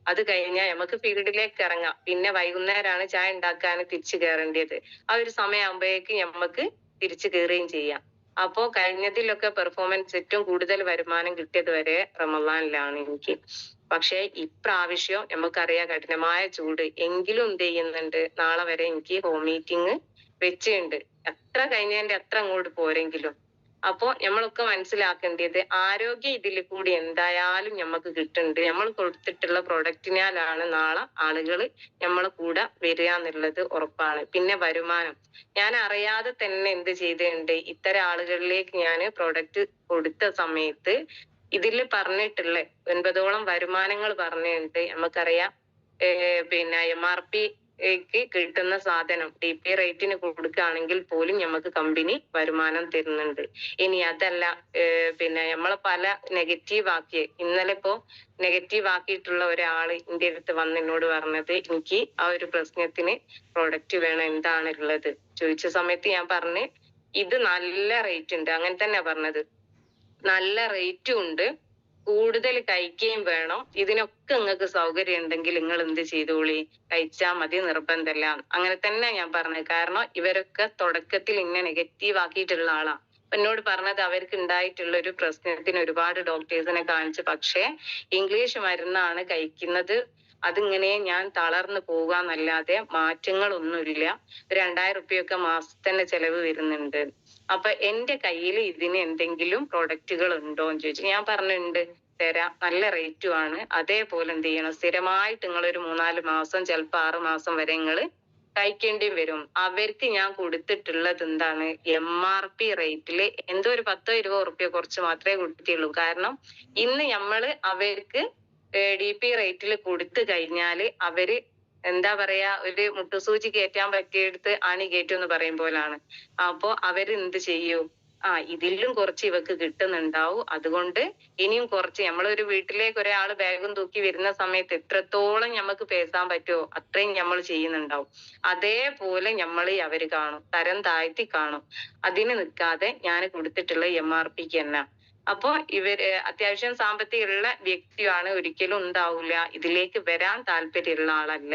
അത് കഴിഞ്ഞാൽ നമുക്ക് ഫീൽഡിലേക്ക് ഇറങ്ങാം പിന്നെ വൈകുന്നേരമാണ് ചായ ഉണ്ടാക്കാൻ തിരിച്ചു കയറേണ്ടത് ആ ഒരു സമയമാകുമ്പോഴേക്ക് നമുക്ക് തിരിച്ചു കയറുകയും ചെയ്യാം. അപ്പോ കഴിഞ്ഞതിലൊക്കെ പെർഫോമൻസ് ഏറ്റവും കൂടുതൽ വരുമാനം കിട്ടിയത് വരെ റമദാനിലാണ് എനിക്ക്. പക്ഷെ ഇപ്രാവശ്യം നമുക്കറിയാം കഠിനമായ ചൂട്. എങ്കിലും എന്ത് ചെയ്യുന്നുണ്ട്? നാളെ വരെ എനിക്ക് ഹോം മീറ്റിംഗ് വെച്ചിട്ടുണ്ട് എത്ര കഴിഞ്ഞതിന്റെ അത്ര അങ്ങോട്ട് പോരെങ്കിലും. അപ്പോ നമ്മളൊക്കെ മനസ്സിലാക്കേണ്ടത് ആരോഗ്യം ഇതിൽ കൂടി എന്തായാലും നമുക്ക് കിട്ടുന്നുണ്ട്. നമ്മൾ കൊടുത്തിട്ടുള്ള പ്രൊഡക്റ്റിനാലാണ് നാളെ ആളുകൾ നമ്മളെ കൂടെ വരിക എന്നുള്ളത് ഉറപ്പാണ്. പിന്നെ വരുമാനം. ഞാൻ അറിയാതെ തന്നെ എന്ത് ചെയ്തിട്ടുണ്ട്. ഇത്തരം ആളുകളിലേക്ക് ഞാൻ പ്രൊഡക്റ്റ് കൊടുത്ത സമയത്ത് ഇതിൽ പറഞ്ഞിട്ടുള്ള ഒൻപതോളം വരുമാനങ്ങൾ പറഞ്ഞിട്ടുണ്ട്. നമുക്കറിയാം പിന്നെ എം ആർ പി കിട്ടുന്ന സാധനം ഡി പി റേറ്റിന് കൊടുക്കുകയാണെങ്കിൽ പോലും നമുക്ക് കമ്പനി വരുമാനം തരുന്നുണ്ട്. ഇനി അതല്ല പിന്നെ നമ്മളെ പല നെഗറ്റീവ് ആക്കി ഇന്നലെ ഇപ്പോ നെഗറ്റീവ് ആക്കിയിട്ടുള്ള ഒരാൾ എന്റെ അടുത്ത് വന്ന് എന്നോട് പറഞ്ഞത് എനിക്ക് ആ ഒരു പ്രശ്നത്തിന് പ്രോഡക്റ്റ് വേണം എന്താണ് ഉള്ളത് ചോദിച്ച സമയത്ത് ഞാൻ പറഞ്ഞ് ഇത് നല്ല റേറ്റ് ഉണ്ട്. അങ്ങനെ തന്നെ പറഞ്ഞത്. നല്ല റേറ്റും ഉണ്ട്. കൂടുതൽ കഴിക്കുകയും വേണം. ഇതിനൊക്കെ നിങ്ങൾക്ക് സൗകര്യം ഉണ്ടെങ്കിൽ നിങ്ങൾ എന്ത് ചെയ്തോളി? കഴിച്ചാൽ മതി നിർബന്ധമല്ല അങ്ങനെ തന്നെ ഞാൻ പറഞ്ഞത്. കാരണം ഇവരൊക്കെ തുടക്കത്തിൽ ഇങ്ങനെ നെഗറ്റീവ് ആക്കിയിട്ടുള്ള ആളാ. എന്നോട് പറഞ്ഞത് അവർക്ക് ഉണ്ടായിട്ടുള്ള ഒരു പ്രശ്നത്തിന് ഒരുപാട് ഡോക്ടേഴ്സിനെ കാണിച്ചു. പക്ഷേ ഇംഗ്ലീഷ് മരുന്നാണ് കഴിക്കുന്നത്. അതിങ്ങനെ ഞാൻ തളർന്നു പോകാന്നല്ലാതെ മാറ്റങ്ങളൊന്നുമില്ല. രണ്ടായിരം റുപ്യൊക്കെ തന്നെ ചെലവ് വരുന്നുണ്ട്. അപ്പൊ എന്റെ കയ്യിൽ ഇതിന് എന്തെങ്കിലും പ്രോഡക്റ്റുകൾ ഉണ്ടോ എന്ന് ചോദിച്ചു. ഞാൻ പറഞ്ഞിട്ടുണ്ട് തരാം നല്ല റേറ്റും ആണ്. അതേപോലെ എന്ത് ചെയ്യണം? സ്ഥിരമായിട്ട് നിങ്ങൾ ഒരു മൂന്നാൽ മാസം ചിലപ്പോൾ ആറ് മാസം വരെ നിങ്ങൾ കഴിക്കേണ്ടി വരും. അവർക്ക് ഞാൻ കൊടുത്തിട്ടുള്ളത് എന്താണ്? എം ആർ പി റേറ്റിൽ എന്തോ ഒരു പത്തോ ഇരുപതോ റുപ്യ കുറച്ച് മാത്രമേ കൊടുത്തിട്ടുള്ളൂ. കാരണം ഇന്ന് നമ്മൾ അവർക്ക് ഡി പി റേറ്റിൽ കൊടുത്തു കഴിഞ്ഞാൽ അവർ എന്താ പറയാ ഒരു മുട്ടുസൂചി കയറ്റാൻ പറ്റിയെടുത്ത് ആണി കയറ്റും എന്ന് പറയും പോലാണ്. അപ്പോ അവർ എന്ത് ചെയ്യും? ആ ഇതിലും കുറച്ച് ഇവക്ക് കിട്ടുന്നുണ്ടാവും. അതുകൊണ്ട് ഇനിയും കുറച്ച് നമ്മളൊരു വീട്ടിലേക്ക് ഒരാൾ ബാഗും തൂക്കി വരുന്ന സമയത്ത് എത്രത്തോളം നമുക്ക് പേസാൻ പറ്റുമോ അത്രയും നമ്മൾ ചെയ്യുന്നുണ്ടാവും. അതേപോലെ നമ്മൾ അവർ കാണും തരം താഴ്ത്തി കാണും. അതിന് നിൽക്കാതെ ഞാൻ കൊടുത്തിട്ടുള്ള എം ആർ പിക്ക് അപ്പോ ഇവർ അത്യാവശ്യം സാമ്പത്തികമുള്ള വ്യക്തിയാണ് ഒരിക്കലും ഉണ്ടാവില്ല ഇതിലേക്ക് വരാൻ താല്പര്യമുള്ള ആളല്ല.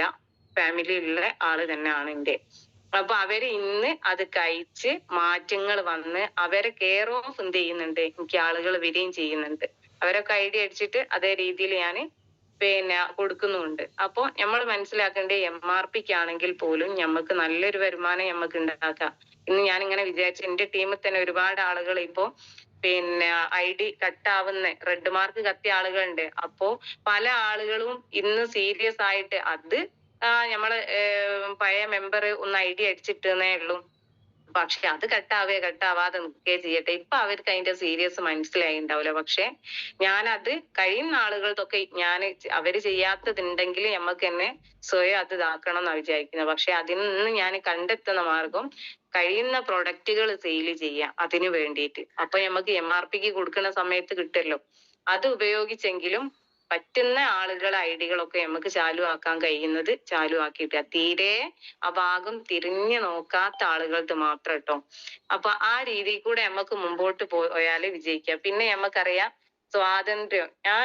ഫാമിലി ഉള്ള ആൾ തന്നെയാണ് എന്റെ അപ്പൊ അവർ ഇന്ന് അത് കഴിച്ച് മാറ്റങ്ങൾ വന്ന് അവരെ കെയർ ഓഫ് എന്ത് ചെയ്യുന്നുണ്ട്? എനിക്ക് ആളുകൾ വരികയും ചെയ്യുന്നുണ്ട്. അവരൊക്കെ ഐഡിയ അടിച്ചിട്ട് അതേ രീതിയിൽ ഞാൻ പിന്നെ കൊടുക്കുന്നുണ്ട്. അപ്പൊ നമ്മൾ മനസ്സിലാക്കേണ്ട എം ആർ പിക്ക് ആണെങ്കിൽ പോലും നമുക്ക് നല്ലൊരു വരുമാനം നമുക്ക് ഉണ്ടാക്കാം. ഇന്ന് ഞാൻ ഇങ്ങനെ വിചാരിച്ചു എന്റെ ടീമിൽ തന്നെ ഒരുപാട് ആളുകൾ ഇപ്പോ പിന്നെ ഐ ഡി കട്ടാവുന്ന റെഡ് മാർക്ക് കത്തിയ ആളുകളുണ്ട്. അപ്പോ പല ആളുകളും ഇന്ന് സീരിയസ് ആയിട്ട് അത് നമ്മൾ പഴയ മെമ്പർ ഒന്ന് ഐ ഡി അടിച്ചിട്ടേ ഉള്ളൂ. പക്ഷെ അത് കട്ടാവേ കട്ടാവാതെ നിൽക്കുകയെ ചെയ്യട്ടെ. ഇപ്പൊ അവർക്ക് അതിന്റെ സീരിയസ് മനസ്സിലായി ഉണ്ടാവില്ല പക്ഷെ ഞാനത് കഴിയുന്ന ആളുകൾക്കൊക്കെ ഞാൻ അവർ ചെയ്യാത്തതുണ്ടെങ്കിൽ നമുക്ക് തന്നെ സ്വയം അത് ഇതാക്കണം എന്നാണ് വിചാരിക്കുന്നത് പക്ഷെ അതിൽ നിന്ന് ഞാൻ കണ്ടെത്തുന്ന മാർഗം കഴിയുന്ന പ്രൊഡക്റ്റുകൾ സെയിൽ ചെയ്യാം അതിനു വേണ്ടിയിട്ട്. അപ്പൊ നമുക്ക് എം ആർ പിക്ക് കൊടുക്കുന്ന സമയത്ത് കിട്ടല്ലോ. അത് ഉപയോഗിച്ചെങ്കിലും പറ്റുന്ന ആളുകളെ ഐഡികളൊക്കെ നമുക്ക് ചാലു ആക്കാൻ കഴിയുന്നത് ചാലു ആക്കിയിട്ട് തീരെ ആ ഭാഗം തിരിഞ്ഞു നോക്കാത്ത ആളുകൾക്ക് മാത്രം കേട്ടോ അപ്പൊ ആ രീതിയിൽ കൂടെ നമുക്ക് മുമ്പോട്ട് പോയാൽ വിജയിക്കാം. പിന്നെ നമുക്കറിയാം സ്വാതന്ത്ര്യം. ഞാൻ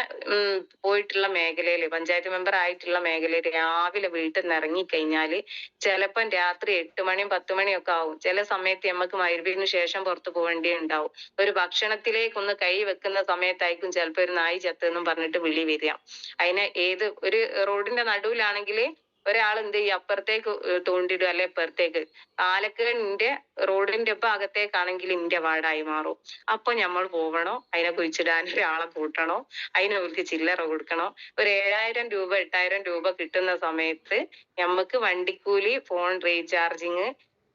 പോയിട്ടുള്ള മേഖലയിൽ പഞ്ചായത്ത് മെമ്പർ ആയിട്ടുള്ള മേഖലയിൽ രാവിലെ വീട്ടിൽ നിന്ന് ഇറങ്ങിക്കഴിഞ്ഞാൽ ചിലപ്പം രാത്രി എട്ട് മണിയും പത്ത് മണിയും ഒക്കെ ആവും. ചില സമയത്ത് നമുക്ക് മയിൽവീടിന് ശേഷം പുറത്തു പോകേണ്ടി ഉണ്ടാവും. ഒരു ഭക്ഷണത്തിലേക്കൊന്ന് കൈ വെക്കുന്ന സമയത്തായിരിക്കും ചിലപ്പോ ഒരു നായി ചത്തെന്നും പറഞ്ഞിട്ട് വിളി വരിക. അതിന് ഏത് ഒരു റോഡിന്റെ നടുവിലാണെങ്കിൽ ഒരാൾ എന്ത് ചെയ്യും? അപ്പുറത്തേക്ക് തോണ്ടിടും അല്ലെ ഇപ്പുറത്തേക്ക്. ആലക്കലിന്റെ റോഡിന്റെ ഭാഗത്തേക്കാണെങ്കിൽ ഇന്റെ വാർഡായി മാറും. അപ്പൊ നമ്മൾ പോകണോ അതിനെ കുഴിച്ചിടാൻ ഒരാളെ കൂട്ടണോ? അതിന് അവർക്ക് ചില്ലറ കൊടുക്കണോ? ഒരു ഏഴായിരം രൂപ എട്ടായിരം രൂപ കിട്ടുന്ന സമയത്ത് നമുക്ക് വണ്ടിക്കൂലി ഫോൺ റീചാർജിങ്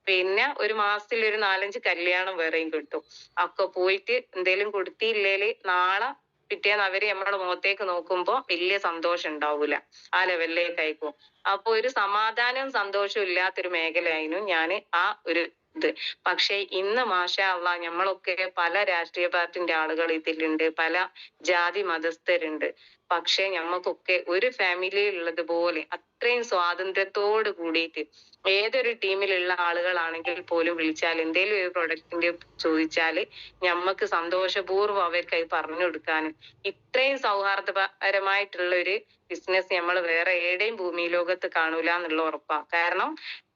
പിന്നെ ഒരു മാസത്തിൽ ഒരു നാലഞ്ച് കല്യാണം വേറെയും കിട്ടും. ഒക്കെ പോയിട്ട് എന്തേലും കൊടുത്തില്ലേൽ നാളെ പിറ്റേന്ന് അവർ നമ്മുടെ മുഖത്തേക്ക് നോക്കുമ്പോ വലിയ സന്തോഷം ഉണ്ടാവൂല ആ ലെവലിലേക്ക് ആയിപ്പോ അപ്പൊ ഒരു സമാധാനവും സന്തോഷവും ഇല്ലാത്തൊരു മേഖലയായിരുന്നു ഞാൻ ആ ഒരു ഇത്. പക്ഷെ ഇന്ന് മാഷാ അള്ളാ നമ്മളൊക്കെ പല രാഷ്ട്രീയ പാർട്ടിന്റെ ആളുകൾ ഇതിലുണ്ട് പല ജാതി മതസ്ഥരുണ്ട്. പക്ഷെ ഞമ്മക്കൊക്കെ ഒരു ഫാമിലിയിൽ ഉള്ളതുപോലെ അത്രയും സ്വാതന്ത്ര്യത്തോട് കൂടിയിട്ട് ഏതൊരു ടീമിലുള്ള ആളുകളാണെങ്കിൽ പോലും വിളിച്ചാൽ എന്തെങ്കിലും ഒരു പ്രൊഡക്റ്റിന്റെ ചോദിച്ചാൽ ഞമ്മക്ക് സന്തോഷപൂർവം അവർക്ക് അത് പറഞ്ഞു കൊടുക്കാനും ഇത്രയും സൗഹാർദ്ദപരമായിട്ടുള്ള ഒരു ബിസിനസ് നമ്മൾ വേറെ എവിടെയും ഭൂമി ലോകത്ത് കാണൂല എന്നുള്ള ഉറപ്പാ. കാരണം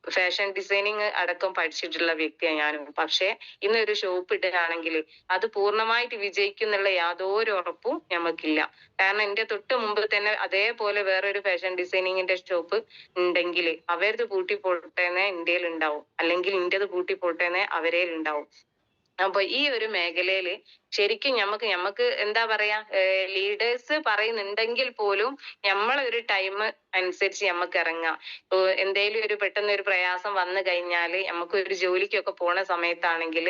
ഫാഷൻ ഡിസൈനിങ് അടക്കം പഠിച്ചിട്ടുള്ള വ്യക്തിയാണ് ഞാനും. പക്ഷെ ഇന്നൊരു ഷോപ്പ് ഇടുകയാണെങ്കിൽ അത് പൂർണമായിട്ട് വിജയിക്കും എന്നുള്ള യാതൊരു ഉറപ്പും ഞമ്മക്കില്ല. കാരണം എന്റെ തൊട്ട് മുമ്പ് തന്നെ അതേപോലെ വേറൊരു ഫാഷൻ ഡിസൈനിങ്ങിന്റെ ഷോപ്പ് ഉണ്ടെങ്കിൽ അവരത് പൂട്ടി പോട്ടേനെ ഇന്ത്യയിൽ ഉണ്ടാവും അല്ലെങ്കിൽ ഇന്ത്യത് പൂട്ടി പോട്ടേനെ അവരേൽ ഉണ്ടാവും അപ്പൊ ഈ ഒരു മേഖലയിൽ ശരിക്കും ഞമ്മക്ക് ഞമ്മക്ക് എന്താ പറയാ ലീഡേഴ്സ് പറയുന്നുണ്ടെങ്കിൽ പോലും നമ്മളെ ഒരു ടൈം അനുസരിച്ച് ഞമ്മക്ക് ഇറങ്ങാം. എന്തേലും ഒരു പെട്ടെന്ന് ഒരു പ്രയാസം വന്നു കഴിഞ്ഞാൽ നമുക്ക് ഒരു ജോലിക്കൊക്കെ പോണ സമയത്താണെങ്കിൽ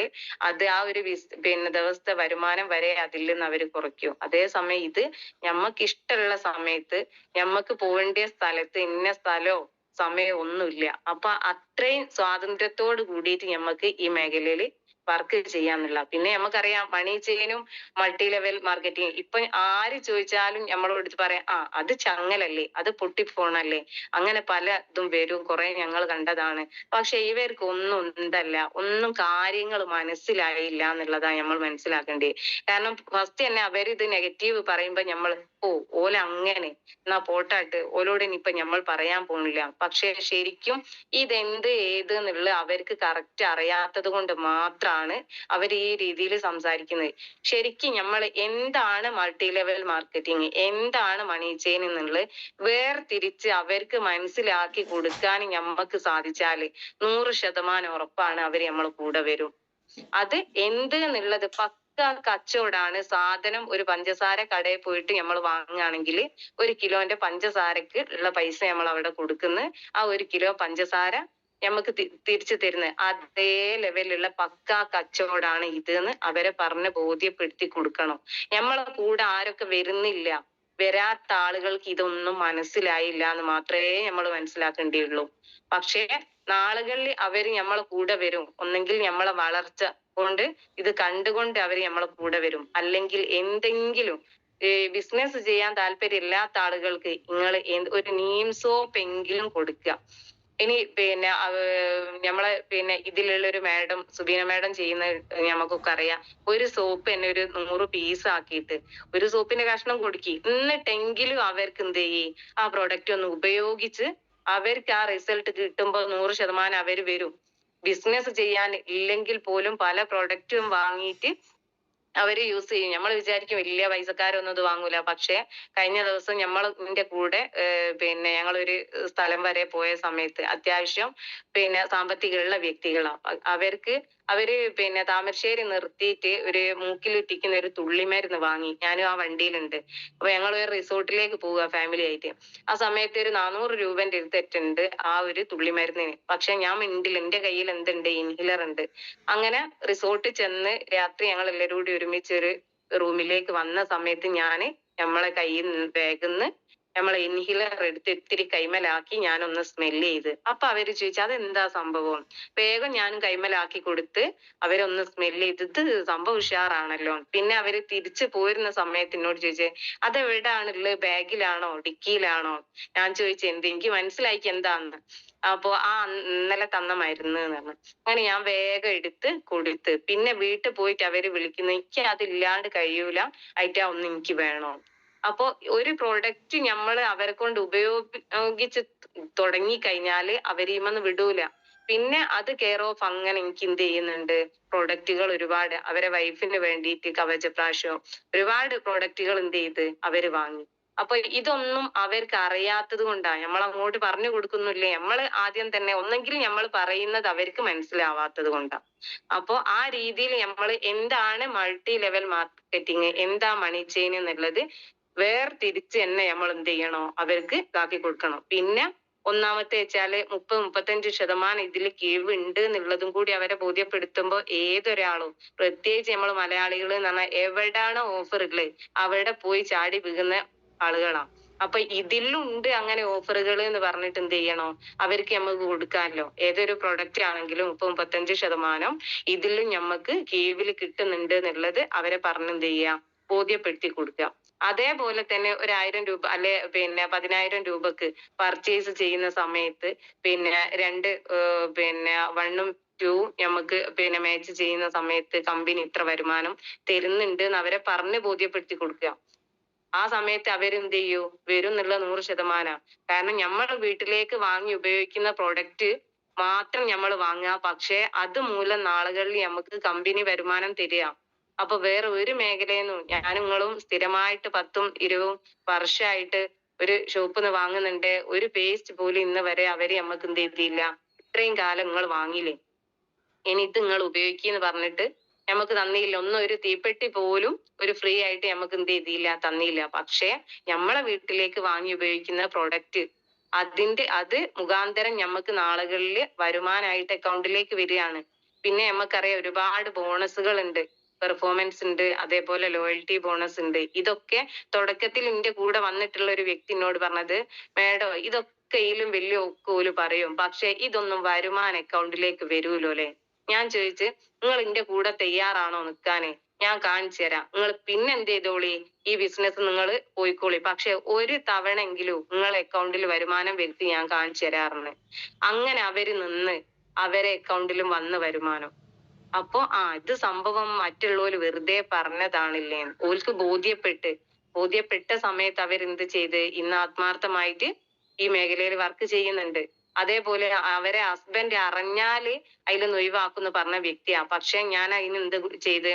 അത് ആ ഒരു പിന്നെ ദിവസത്തെ വരുമാനം വരെ അതിൽ നിന്ന് അവർ കുറയ്ക്കും. അതേസമയം ഇത് ഞമ്മക്ക് ഇഷ്ടമുള്ള സമയത്ത് ഞമ്മക്ക് പോകേണ്ട സ്ഥലത്ത് ഇന്ന സ്ഥലോ സമയം ഒന്നുമില്ല. അപ്പൊ അത്രയും സ്വാതന്ത്ര്യത്തോട് കൂടിയിട്ട് ഞമ്മക്ക് ഈ മേഖലയിൽ വർക്ക് ചെയ്യാന്നുള്ള. പിന്നെ നമുക്കറിയാം മണി ചെയിനും മൾട്ടി ലെവൽ മാർക്കറ്റിംഗ് ഇപ്പൊ ആര് ചോദിച്ചാലും നമ്മളോട് എടുത്ത് പറയാം ആ അത് ചങ്ങലല്ലേ അത് പൊട്ടിപ്പോണല്ലേ അങ്ങനെ പലതും വരും കുറെ ഞങ്ങൾ കണ്ടതാണ്. പക്ഷെ ഇവർക്ക് ഒന്നും എന്തല്ല ഒന്നും കാര്യങ്ങൾ മനസ്സിലായില്ല എന്നുള്ളതാണ് നമ്മൾ മനസ്സിലാക്കേണ്ടത്. കാരണം ഫസ്റ്റ് തന്നെ അവരിത് നെഗറ്റീവ് പറയുമ്പോ നമ്മൾ ഓ ഓല അങ്ങനെ എന്നാ പോട്ടാട്ട് ഓലോട് ഇനിയിപ്പൊ നമ്മൾ പറയാൻ പോണില്ല. പക്ഷെ ശരിക്കും ഇതെന്ത് ഏത് എന്നുള്ള അവർക്ക് കറക്റ്റ് അറിയാത്തത് കൊണ്ട് മാത്രമാണ് അവർ ഈ രീതിയിൽ സംസാരിക്കുന്നത്. ശരിക്കും നമ്മൾ എന്താണ് മൾട്ടി ലെവൽ മാർക്കറ്റിംഗ് എന്താണ് മണി ചെയിൻ എന്നുള്ളത് വേർതിരിച്ച് അവർക്ക് മനസ്സിലാക്കി കൊടുക്കാൻ നമ്മക്ക് സാധിച്ചാൽ നൂറ് ശതമാനം ഉറപ്പാണ് അവർ നമ്മളെ കൂടെ വരും. അത് എന്ത് എന്നുള്ളത് പക്ക കച്ചവടാണ്. സാധനം ഒരു പഞ്ചസാര കടയിൽ പോയിട്ട് നമ്മൾ വാങ്ങുകയാണെങ്കിൽ ഒരു കിലോന്റെ പഞ്ചസാരക്ക് ഉള്ള പൈസ നമ്മൾ അവിടെ കൊടുക്കുന്നു. ആ ഒരു കിലോ പഞ്ചസാര നമുക്ക് തിരിച്ചു തരുന്നത് അതേ ലെവലിലുള്ള പക്ക കച്ചവടാണ് ഇത് എന്ന് അവരെ പറഞ്ഞ് ബോധ്യപ്പെടുത്തി കൊടുക്കണം. നമ്മളെ കൂടെ ആരൊക്കെ വരുന്നില്ല വരാത്ത ആളുകൾക്ക് ഇതൊന്നും മനസ്സിലായില്ല എന്ന് മാത്രമേ നമ്മൾ മനസ്സിലാക്കേണ്ടിയുള്ളൂ. പക്ഷേ നാളുകളിൽ അവർ നമ്മളെ കൂടെ വരും. ഒന്നെങ്കിൽ നമ്മളെ വളർച്ച കൊണ്ട് ഇത് കണ്ടുകൊണ്ട് അവർ നമ്മളെ കൂടെ വരും. അല്ലെങ്കിൽ എന്തെങ്കിലും ബിസിനസ് ചെയ്യാൻ താല്പര്യം ഇല്ലാത്ത ആളുകൾക്ക് നിങ്ങൾ ഒരു നീം സോപ്പ് എങ്കിലും കൊടുക്കുക ഇനി പിന്നെ നമ്മളെ പിന്നെ ഇതിലുള്ള ഒരു മാഡം സുബീന മാഡം ചെയ്യുന്ന നമുക്കൊക്കെ അറിയാം. ഒരു സോപ്പ് തന്നെ ഒരു നൂറ് പീസ് ആക്കിയിട്ട് ഒരു സോപ്പിന്റെ കഷ്ണം കൊടുക്കി. എന്നിട്ടെങ്കിലും അവർക്ക് എന്ത് ചെയ്യും? ആ പ്രോഡക്റ്റ് ഒന്ന് ഉപയോഗിച്ച് അവർക്ക് ആ റിസൾട്ട് കിട്ടുമ്പോൾ നൂറ് ശതമാനം അവർ വരും. ബിസിനസ് ചെയ്യാൻ ഇല്ലെങ്കിൽ പോലും പല പ്രോഡക്റ്റും വാങ്ങിയിട്ട് അവർ യൂസ് ചെയ്യും. നമ്മൾ വിചാരിക്കും വലിയ പൈസക്കാരൊന്നും ഇത് വാങ്ങൂല. പക്ഷെ കഴിഞ്ഞ ദിവസം ഞമ്മളിന്റെ കൂടെ പിന്നെ ഞങ്ങൾ ഒരു സ്ഥലം വരെ പോയ സമയത്ത് അത്യാവശ്യം പിന്നെ സാമ്പത്തികമുള്ള വ്യക്തികളാണ് അ- അവർക്ക് അവർ പിന്നെ താമരശ്ശേരി നിർത്തിയിട്ട് ഒരു മൂക്കിലിട്ടിക്കുന്ന ഒരു തുള്ളിമരുന്ന് വാങ്ങി. ഞാനും ആ വണ്ടിയിലുണ്ട്. അപ്പൊ ഞങ്ങൾ ഒരു റിസോർട്ടിലേക്ക് പോവുക ഫാമിലി ആയിട്ട്. ആ സമയത്ത് ഒരു നാനൂറ് രൂപന്റെ എടുത്തിട്ടുണ്ട് ആ ഒരു തുള്ളിമരുന്നിന്. പക്ഷെ ഞാൻ മിണ്ടില്ല. എന്റെ കയ്യിൽ എന്തുണ്ട്? ഇൻഹിലർ ഉണ്ട്. അങ്ങനെ റിസോർട്ടിൽ ചെന്ന് രാത്രി ഞങ്ങൾ എല്ലാവരും കൂടി ഒരുമിച്ച് ഒരു റൂമിലേക്ക് വന്ന സമയത്ത് ഞാൻ നമ്മളെ കയ്യിൽ നിന്ന് ബാഗിന്ന് നമ്മളെ ഇൻഹിലർ എടുത്ത് ഇത്തിരി കൈമലാക്കി ഞാനൊന്ന് സ്മെൽ ചെയ്ത്. അപ്പൊ അവർ ചോദിച്ചു അതെന്താ സംഭവം? വേഗം ഞാൻ കൈമലാക്കി കൊടുത്ത് അവരൊന്ന് സ്മെൽ ചെയ്ത് ഇത് സംഭവം ഉഷാറാണല്ലോ. പിന്നെ അവർ തിരിച്ചു പോരുന്ന സമയത്ത് എന്നോട് ചോദിച്ചേ അതെവിടാണുള്ളത് ബാഗിലാണോ? ഡിക്കിയിലാണോ? ഞാൻ ചോദിച്ചു എന്ത്? എനിക്ക് മനസ്സിലായിക്ക് എന്താന്ന്. അപ്പോ ആ ഇന്നലെ തന്ന മരുന്ന് എന്ന് പറഞ്ഞു. അങ്ങനെ ഞാൻ വേഗം എടുത്ത് കൊടുത്ത്. പിന്നെ വീട്ടിൽ പോയിട്ട് അവർ വിളിക്കുന്നു എനിക്ക് അതില്ലാണ്ട് കഴിയൂല. അയിറ്റാ ഒന്ന് എനിക്ക് വേണോ? അപ്പൊ ഒരു പ്രോഡക്റ്റ് നമ്മൾ അവരെ കൊണ്ട് ഉപയോഗിച്ച് തുടങ്ങി കഴിഞ്ഞാൽ അവരീമന്ന് വിടൂല. പിന്നെ അത് കെയർ ഓഫ് അങ്ങനെ എനിക്ക് എന്ത് ചെയ്യുന്നുണ്ട്? പ്രോഡക്റ്റുകൾ ഒരുപാട് അവരെ വൈഫിന് വേണ്ടിയിട്ട് കവചപ്രാശോ ഒരുപാട് പ്രോഡക്റ്റുകൾ എന്ത് ചെയ്ത് അവർ വാങ്ങി. അപ്പൊ ഇതൊന്നും അവർക്ക് അറിയാത്തത് കൊണ്ടാണ് നമ്മൾ അങ്ങോട്ട് പറഞ്ഞു കൊടുക്കുന്നില്ലേ? നമ്മൾ ആദ്യം തന്നെ ഒന്നെങ്കിൽ നമ്മൾ പറയുന്നത് അവർക്ക് മനസ്സിലാവാത്തത് കൊണ്ടാണ് അപ്പൊ ആ രീതിയിൽ നമ്മൾ എന്താണ് മൾട്ടി ലെവൽ മാർക്കറ്റിംഗ് എന്താ മണി ചെയിൻ എന്നുള്ളത് വേർതിരിച്ച് തന്നെ നമ്മൾ എന്ത് ചെയ്യണോ അവർക്ക് ഇതാക്കി കൊടുക്കണം. പിന്നെ ഒന്നാമത്തെ വെച്ചാൽ മുപ്പത് മുപ്പത്തഞ്ച് ശതമാനം ഇതിൽ കിഴിവ് ഉണ്ട് എന്നുള്ളതും കൂടി അവരെ ബോധ്യപ്പെടുത്തുമ്പോൾ ഏതൊരാളും പ്രത്യേകിച്ച് നമ്മൾ മലയാളികൾ എന്ന് പറഞ്ഞാൽ എവിടെയാണ് ഓഫർ ഉള്ളത് അവിടെ പോയി ചാടി വീഴുന്ന ആളുകളാണ് അപ്പൊ ഇതിലുണ്ട് അങ്ങനെ ഓഫറുകൾ എന്ന് പറഞ്ഞിട്ട് എന്ത് ചെയ്യണോ? അവർക്ക് നമുക്ക് കൊടുക്കാമല്ലോ ഏതൊരു പ്രൊഡക്റ്റ് ആണെങ്കിലും മുപ്പത് മുപ്പത്തഞ്ച് ശതമാനം ഇതിലും നമുക്ക് കിഴിവിൽ കിട്ടുന്നുണ്ട് എന്നുള്ളത് അവരെ പറഞ്ഞ് എന്ത് ചെയ്യാം? ബോധ്യപ്പെടുത്തി കൊടുക്കുക അതേപോലെ തന്നെ ഒരു ആയിരം രൂപ അല്ലെ പിന്നെ പതിനായിരം രൂപക്ക് പർച്ചേസ് ചെയ്യുന്ന സമയത്ത് പിന്നെ രണ്ട് ഏർ പിന്നെ വണ്ണും ഉം നമുക്ക് പിന്നെ മാച്ച് ചെയ്യുന്ന സമയത്ത് കമ്പനി ഇത്ര വരുമാനം തരുന്നുണ്ട് എന്ന് അവരെ പറഞ്ഞ് ബോധ്യപ്പെടുത്തി കൊടുക്കുക. ആ സമയത്ത് അവരെന്ത് ചെയ്യൂ? വരും എന്നുള്ള നൂറ് ശതമാനം. കാരണം നമ്മൾ വീട്ടിലേക്ക് വാങ്ങി ഉപയോഗിക്കുന്ന പ്രോഡക്റ്റ് മാത്രം നമ്മൾ വാങ്ങുക. പക്ഷേ അത് മൂലം നാളുകളിൽ നമുക്ക് കമ്പനി വരുമാനം തരിക. അപ്പൊ വേറെ ഒരു മേഖലയെന്നും ഞാനും നിങ്ങളും സ്ഥിരമായിട്ട് പത്തും ഇരുപതും വർഷമായിട്ട് ഒരു ഷോപ്പ് നിന്ന് വാങ്ങുന്നുണ്ട്. ഒരു പേസ്റ്റ് പോലും ഇന്ന് വരെ അവർ നമ്മക്ക് എന്ത് ചെയ്തില്ല. ഇത്രയും കാലം നിങ്ങൾ വാങ്ങിയില്ലേ? ഇനി ഇത് നിങ്ങൾ ഉപയോഗിക്കുന്നു പറഞ്ഞിട്ട് നമുക്ക് തന്നിയില്ല ഒന്നും ഒരു തീപ്പെട്ടി പോലും ഒരു ഫ്രീ ആയിട്ട് നമുക്ക് എന്ത് ചെയ്തില്ല തന്നിയില്ല പക്ഷേ നമ്മളെ വീട്ടിലേക്ക് വാങ്ങി ഉപയോഗിക്കുന്ന പ്രൊഡക്റ്റ് അതിന്റെ അത് മുഖാന്തരം നമുക്ക് നാളുകളിൽ വരുമാനമായിട്ട് അക്കൗണ്ടിലേക്ക് വരികയാണ്. പിന്നെ നമുക്കറിയാം ഒരുപാട് ബോണസുകൾ ഉണ്ട് പെർഫോമൻസ് ഉണ്ട് അതേപോലെ ലോയൽറ്റി ബോണസ് ഉണ്ട്. ഇതൊക്കെ തുടക്കത്തിൽ എന്റെ കൂടെ വന്നിട്ടുള്ള ഒരു വ്യക്തി എന്നോട് പറഞ്ഞത് മേഡം ഇതൊക്കെയിലും വലിയ ഒക്കോൽ പറയും പക്ഷെ ഇതൊന്നും വരുമാന അക്കൗണ്ടിലേക്ക് വരൂലോ അല്ലെ? ഞാൻ ചോദിച്ച് നിങ്ങൾ എന്റെ കൂടെ തയ്യാറാണോ നിൽക്കാന് ഞാൻ കാണിച്ചു തരാം. നിങ്ങൾ പിന്നെ എന്ത് ചെയ്തോളി? ഈ ബിസിനസ് നിങ്ങൾ പോയിക്കോളി. പക്ഷെ ഒരു തവണെങ്കിലും നിങ്ങൾ അക്കൗണ്ടിൽ വരുമാനം വരുത്തി ഞാൻ കാണിച്ചു തരാറുണ്ട്. അങ്ങനെ അവർ നിന്ന് അവരെ അക്കൗണ്ടിലും വന്ന് വരുമാനം. അപ്പൊ ആ ഇത് സംഭവം മറ്റുള്ളവര് വെറുതെ പറഞ്ഞതാണില്ലേ? ഓൽക്ക് ബോധ്യപ്പെട്ട് ബോധ്യപ്പെട്ട സമയത്ത് അവരെന്ത് ചെയ്ത്? ഇന്ന് ആത്മാർത്ഥമായിട്ട് ഈ മേഖലയിൽ വർക്ക് ചെയ്യുന്നുണ്ട്. അതേപോലെ അവരെ ഹസ്ബൻഡ് അറിഞ്ഞാൽ അതിൽ ഒഴിവാക്കുന്നു പറഞ്ഞ വ്യക്തിയാ. പക്ഷെ ഞാൻ അതിന് എന്ത് ചെയ്ത്?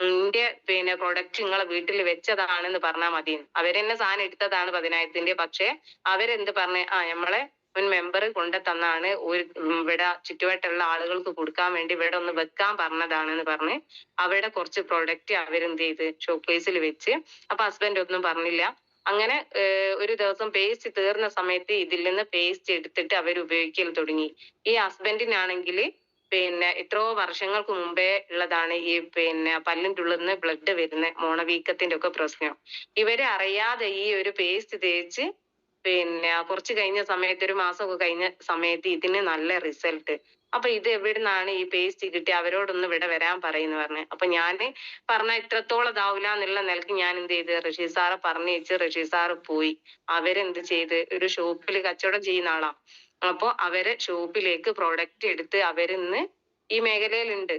നിന്റെ പിന്നെ പ്രൊഡക്റ്റ് നിങ്ങളെ വീട്ടിൽ വെച്ചതാണെന്ന് പറഞ്ഞാൽ മതി. അവരെന്നെ സാധനം എടുത്തതാണ് പതിനായിരത്തിന്റെ പക്ഷെ അവരെന്ത് പറഞ്ഞ? ആ നമ്മളെ മുൻ മെമ്പർ കൊണ്ടുതന്നാണ് ഒരു ഇവിടെ ചുറ്റുവട്ടമുള്ള ആളുകൾക്ക് കൊടുക്കാൻ വേണ്ടി ഇവിടെ ഒന്ന് വെക്കാൻ പറഞ്ഞതാണെന്ന് പറഞ്ഞ് അവരുടെ കുറച്ച് പ്രൊഡക്റ്റ് അവരെന്ത് ചെയ്ത് ഷോക്കേസിൽ വെച്ച്. അപ്പൊ ഹസ്ബൻഡ് ഒന്നും പറഞ്ഞില്ല. അങ്ങനെ ഒരു ദിവസം പേസ്റ്റ് തീർന്ന സമയത്ത് ഇതിൽ നിന്ന് പേസ്റ്റ് എടുത്തിട്ട് അവർ ഉപയോഗിക്കൽ തുടങ്ങി. ഈ ഹസ്ബൻഡിനാണെങ്കിൽ പിന്നെ എത്രയോ വർഷങ്ങൾക്ക് മുമ്പേ ഉള്ളതാണ് ഈ പിന്നെ പല്ലിന്റെ ഉള്ളിൽ നിന്ന് ബ്ലഡ് വരുന്ന മോണവീക്കത്തിന്റെ ഒക്കെ പ്രശ്നം. ഇവരെ അറിയാതെ ഈ ഒരു പേസ്റ്റ് തേച്ച് പിന്നെ കുറച്ച് കഴിഞ്ഞ സമയത്ത് ഒരു മാസമൊക്കെ കഴിഞ്ഞ സമയത്ത് ഇതിന് നല്ല റിസൾട്ട് അപ്പൊ ഇത് എവിടുന്നാണ് ഈ പേസ്റ്റ് കിട്ടി അവരോടൊന്ന് ഇവിടെ വരാൻ പറയുന്നു പറഞ്ഞു. അപ്പൊ ഞാൻ പറഞ്ഞ ഇത്രത്തോളം ഇതാവില്ല എന്നുള്ള നിലയ്ക്ക് ഞാൻ എന്ത് ചെയ്ത്? ഋഷി സാറെ പറഞ്ഞു വെച്ച് ഋഷി സാറ് പോയി. അവരെന്ത് ചെയ്ത്? ഒരു ഷോപ്പിൽ കച്ചവടം ചെയ്യുന്ന ആളാ. അപ്പൊ അവരെ ഷോപ്പിലേക്ക് പ്രൊഡക്റ്റ് എടുത്ത് അവരിന്ന് ഈ മേഖലയിലുണ്ട്.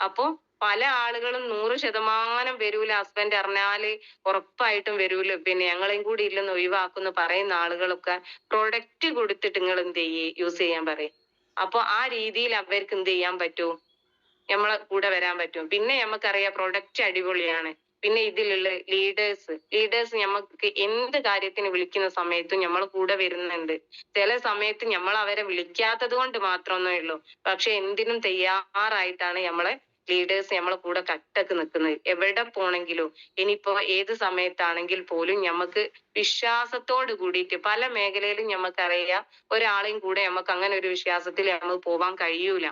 അപ്പൊ പല ആളുകളും നൂറ് ശതമാനം വരൂല. ഹസ്ബൻഡ് അറിഞ്ഞാൽ ഉറപ്പായിട്ടും വരൂല. പിന്നെ ഞങ്ങളെയും കൂടി ഇല്ലെന്ന് ഒഴിവാക്കുന്നു പറയുന്ന ആളുകളൊക്കെ പ്രൊഡക്റ്റ് കൊടുത്തിട്ട് നിങ്ങൾ എന്ത് ചെയ്യേ? യൂസ് ചെയ്യാൻ പറയും. അപ്പൊ ആ രീതിയിൽ അവർക്ക് എന്ത് ചെയ്യാൻ പറ്റും? നമ്മളെ കൂടെ വരാൻ പറ്റും. പിന്നെ നമുക്കറിയാം പ്രൊഡക്റ്റ് അടിപൊളിയാണ്. പിന്നെ ഇതിലുള്ള ലീഡേഴ്സ് ലീഡേഴ്സ് നമുക്ക് എന്ത് കാര്യത്തിന് വിളിക്കുന്ന സമയത്തും നമ്മൾ കൂടെ വരുന്നുണ്ട്. ചില സമയത്ത് നമ്മൾ അവരെ വിളിക്കാത്തത് കൊണ്ട് മാത്രമൊന്നേ ഉള്ളൂ. പക്ഷെ എന്തിനും തയ്യാറായിട്ടാണ് നമ്മളെ ലീഡേഴ്സ് നമ്മളെ കൂടെ കട്ടക്ക് നിൽക്കുന്നത്. എവിടെ പോണെങ്കിലും ഇനിയിപ്പോ ഏത് സമയത്താണെങ്കിൽ പോലും നമുക്ക് വിശ്വാസത്തോട് കൂടിയിട്ട് പല മേഖലയിലും നമുക്കറിയാം ഒരാളെയും കൂടെ നമുക്ക് അങ്ങനെ ഒരു വിശ്വാസത്തിൽ നമുക്ക് പോവാൻ കഴിയൂല.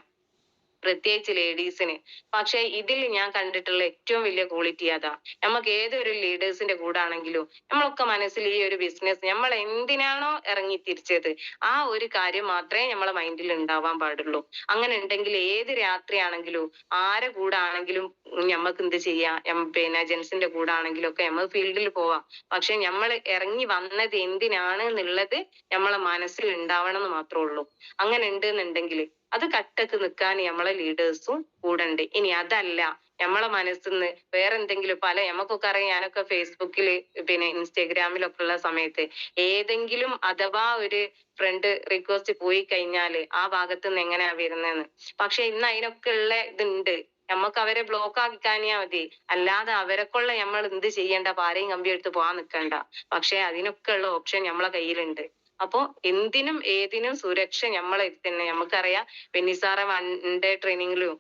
പ്രത്യേകിച്ച് ലേഡീസിന് പക്ഷെ ഇതിൽ ഞാൻ കണ്ടിട്ടുള്ള ഏറ്റവും വലിയ ക്വാളിറ്റി അതാ. നമുക്ക് ഏതൊരു ലീഡേഴ്സിന്റെ കൂടെ ആണെങ്കിലും നമ്മളൊക്കെ മനസ്സിൽ ഈ ഒരു ബിസിനസ് നമ്മൾ എന്തിനാണോ ഇറങ്ങി തിരിച്ചത് ആ ഒരു കാര്യം മാത്രമേ നമ്മളെ മൈൻഡിൽ ഉണ്ടാവാൻ പാടുള്ളൂ. അങ്ങനെ ഉണ്ടെങ്കിൽ ഏത് രാത്രിയാണെങ്കിലും ആരെ കൂടെ ആണെങ്കിലും നമുക്ക് എന്ത് ചെയ്യാം? പിന്നെ ജെൻസിന്റെ കൂടെ ആണെങ്കിലും ഒക്കെ നമ്മൾ ഫീൽഡിൽ പോവാം. പക്ഷെ നമ്മൾ ഇറങ്ങി വന്നത് എന്തിനാണ് എന്നുള്ളത് നമ്മളെ മനസ്സിൽ ഉണ്ടാവണം എന്ന് മാത്രമേ ഉള്ളൂ. അങ്ങനെ ഉണ്ട് എന്നുണ്ടെങ്കിൽ അത് കട്ടക്ക് നിൽക്കാൻ നമ്മളെ ലീഡേഴ്സും കൂടണ്ട്. ഇനി അതല്ല നമ്മളെ മനസ്സിന്ന് വേറെ എന്തെങ്കിലും പല നമുക്കൊക്കെ അറിയാം ഞാനൊക്കെ ഫേസ്ബുക്കിൽ പിന്നെ ഇൻസ്റ്റാഗ്രാമിലൊക്കെ ഉള്ള സമയത്ത് ഏതെങ്കിലും അഥവാ ഒരു ഫ്രണ്ട് റിക്വസ്റ്റ് പോയി കഴിഞ്ഞാൽ ആ ഭാഗത്ത് നിന്ന് എങ്ങനെയാ വരുന്നതെന്ന് പക്ഷെ ഇന്ന് അതിനൊക്കെ ഉള്ള ഇതുണ്ട്. നമുക്ക് അവരെ ബ്ലോക്ക് ആക്കിക്കാനിയാ മതി. അല്ലാതെ അവരെക്കൊള്ള നമ്മൾ എന്ത് ചെയ്യണ്ട? പാരയും കമ്പി എടുത്ത് പോകാൻ നിൽക്കണ്ട പക്ഷെ അതിനൊക്കെ ഉള്ള ഓപ്ഷൻ നമ്മളെ കയ്യിലുണ്ട്. അപ്പൊ എന്തിനും ഏതിനും സുരക്ഷ നമ്മളെ തന്നെ. നമുക്കറിയാം ബെന്നിസാറ വൺ ഡേ ട്രെയിനിങ്ങിലും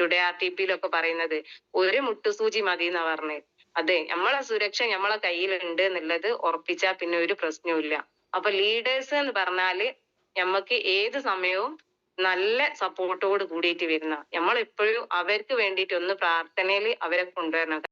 ടുഡേ ആർ ടി പിയിലൊക്കെ പറയുന്നത് ഒരു മുട്ടുസൂചി മതി എന്നാ പറഞ്ഞത്. അതെ നമ്മളെ സുരക്ഷ നമ്മളെ കയ്യിലുണ്ട് എന്നുള്ളത് ഉറപ്പിച്ചാൽ പിന്നെ ഒരു പ്രശ്നവും അപ്പൊ ലീഡേഴ്സ് എന്ന് പറഞ്ഞാൽ നമുക്ക് ഏത് സമയവും നല്ല സപ്പോർട്ടോട് കൂടിയിട്ട് വരുന്ന നമ്മൾ എപ്പോഴും അവർക്ക് വേണ്ടിയിട്ട് ഒന്ന് പ്രാർത്ഥനയിൽ അവരെ കൊണ്ടുവരണം.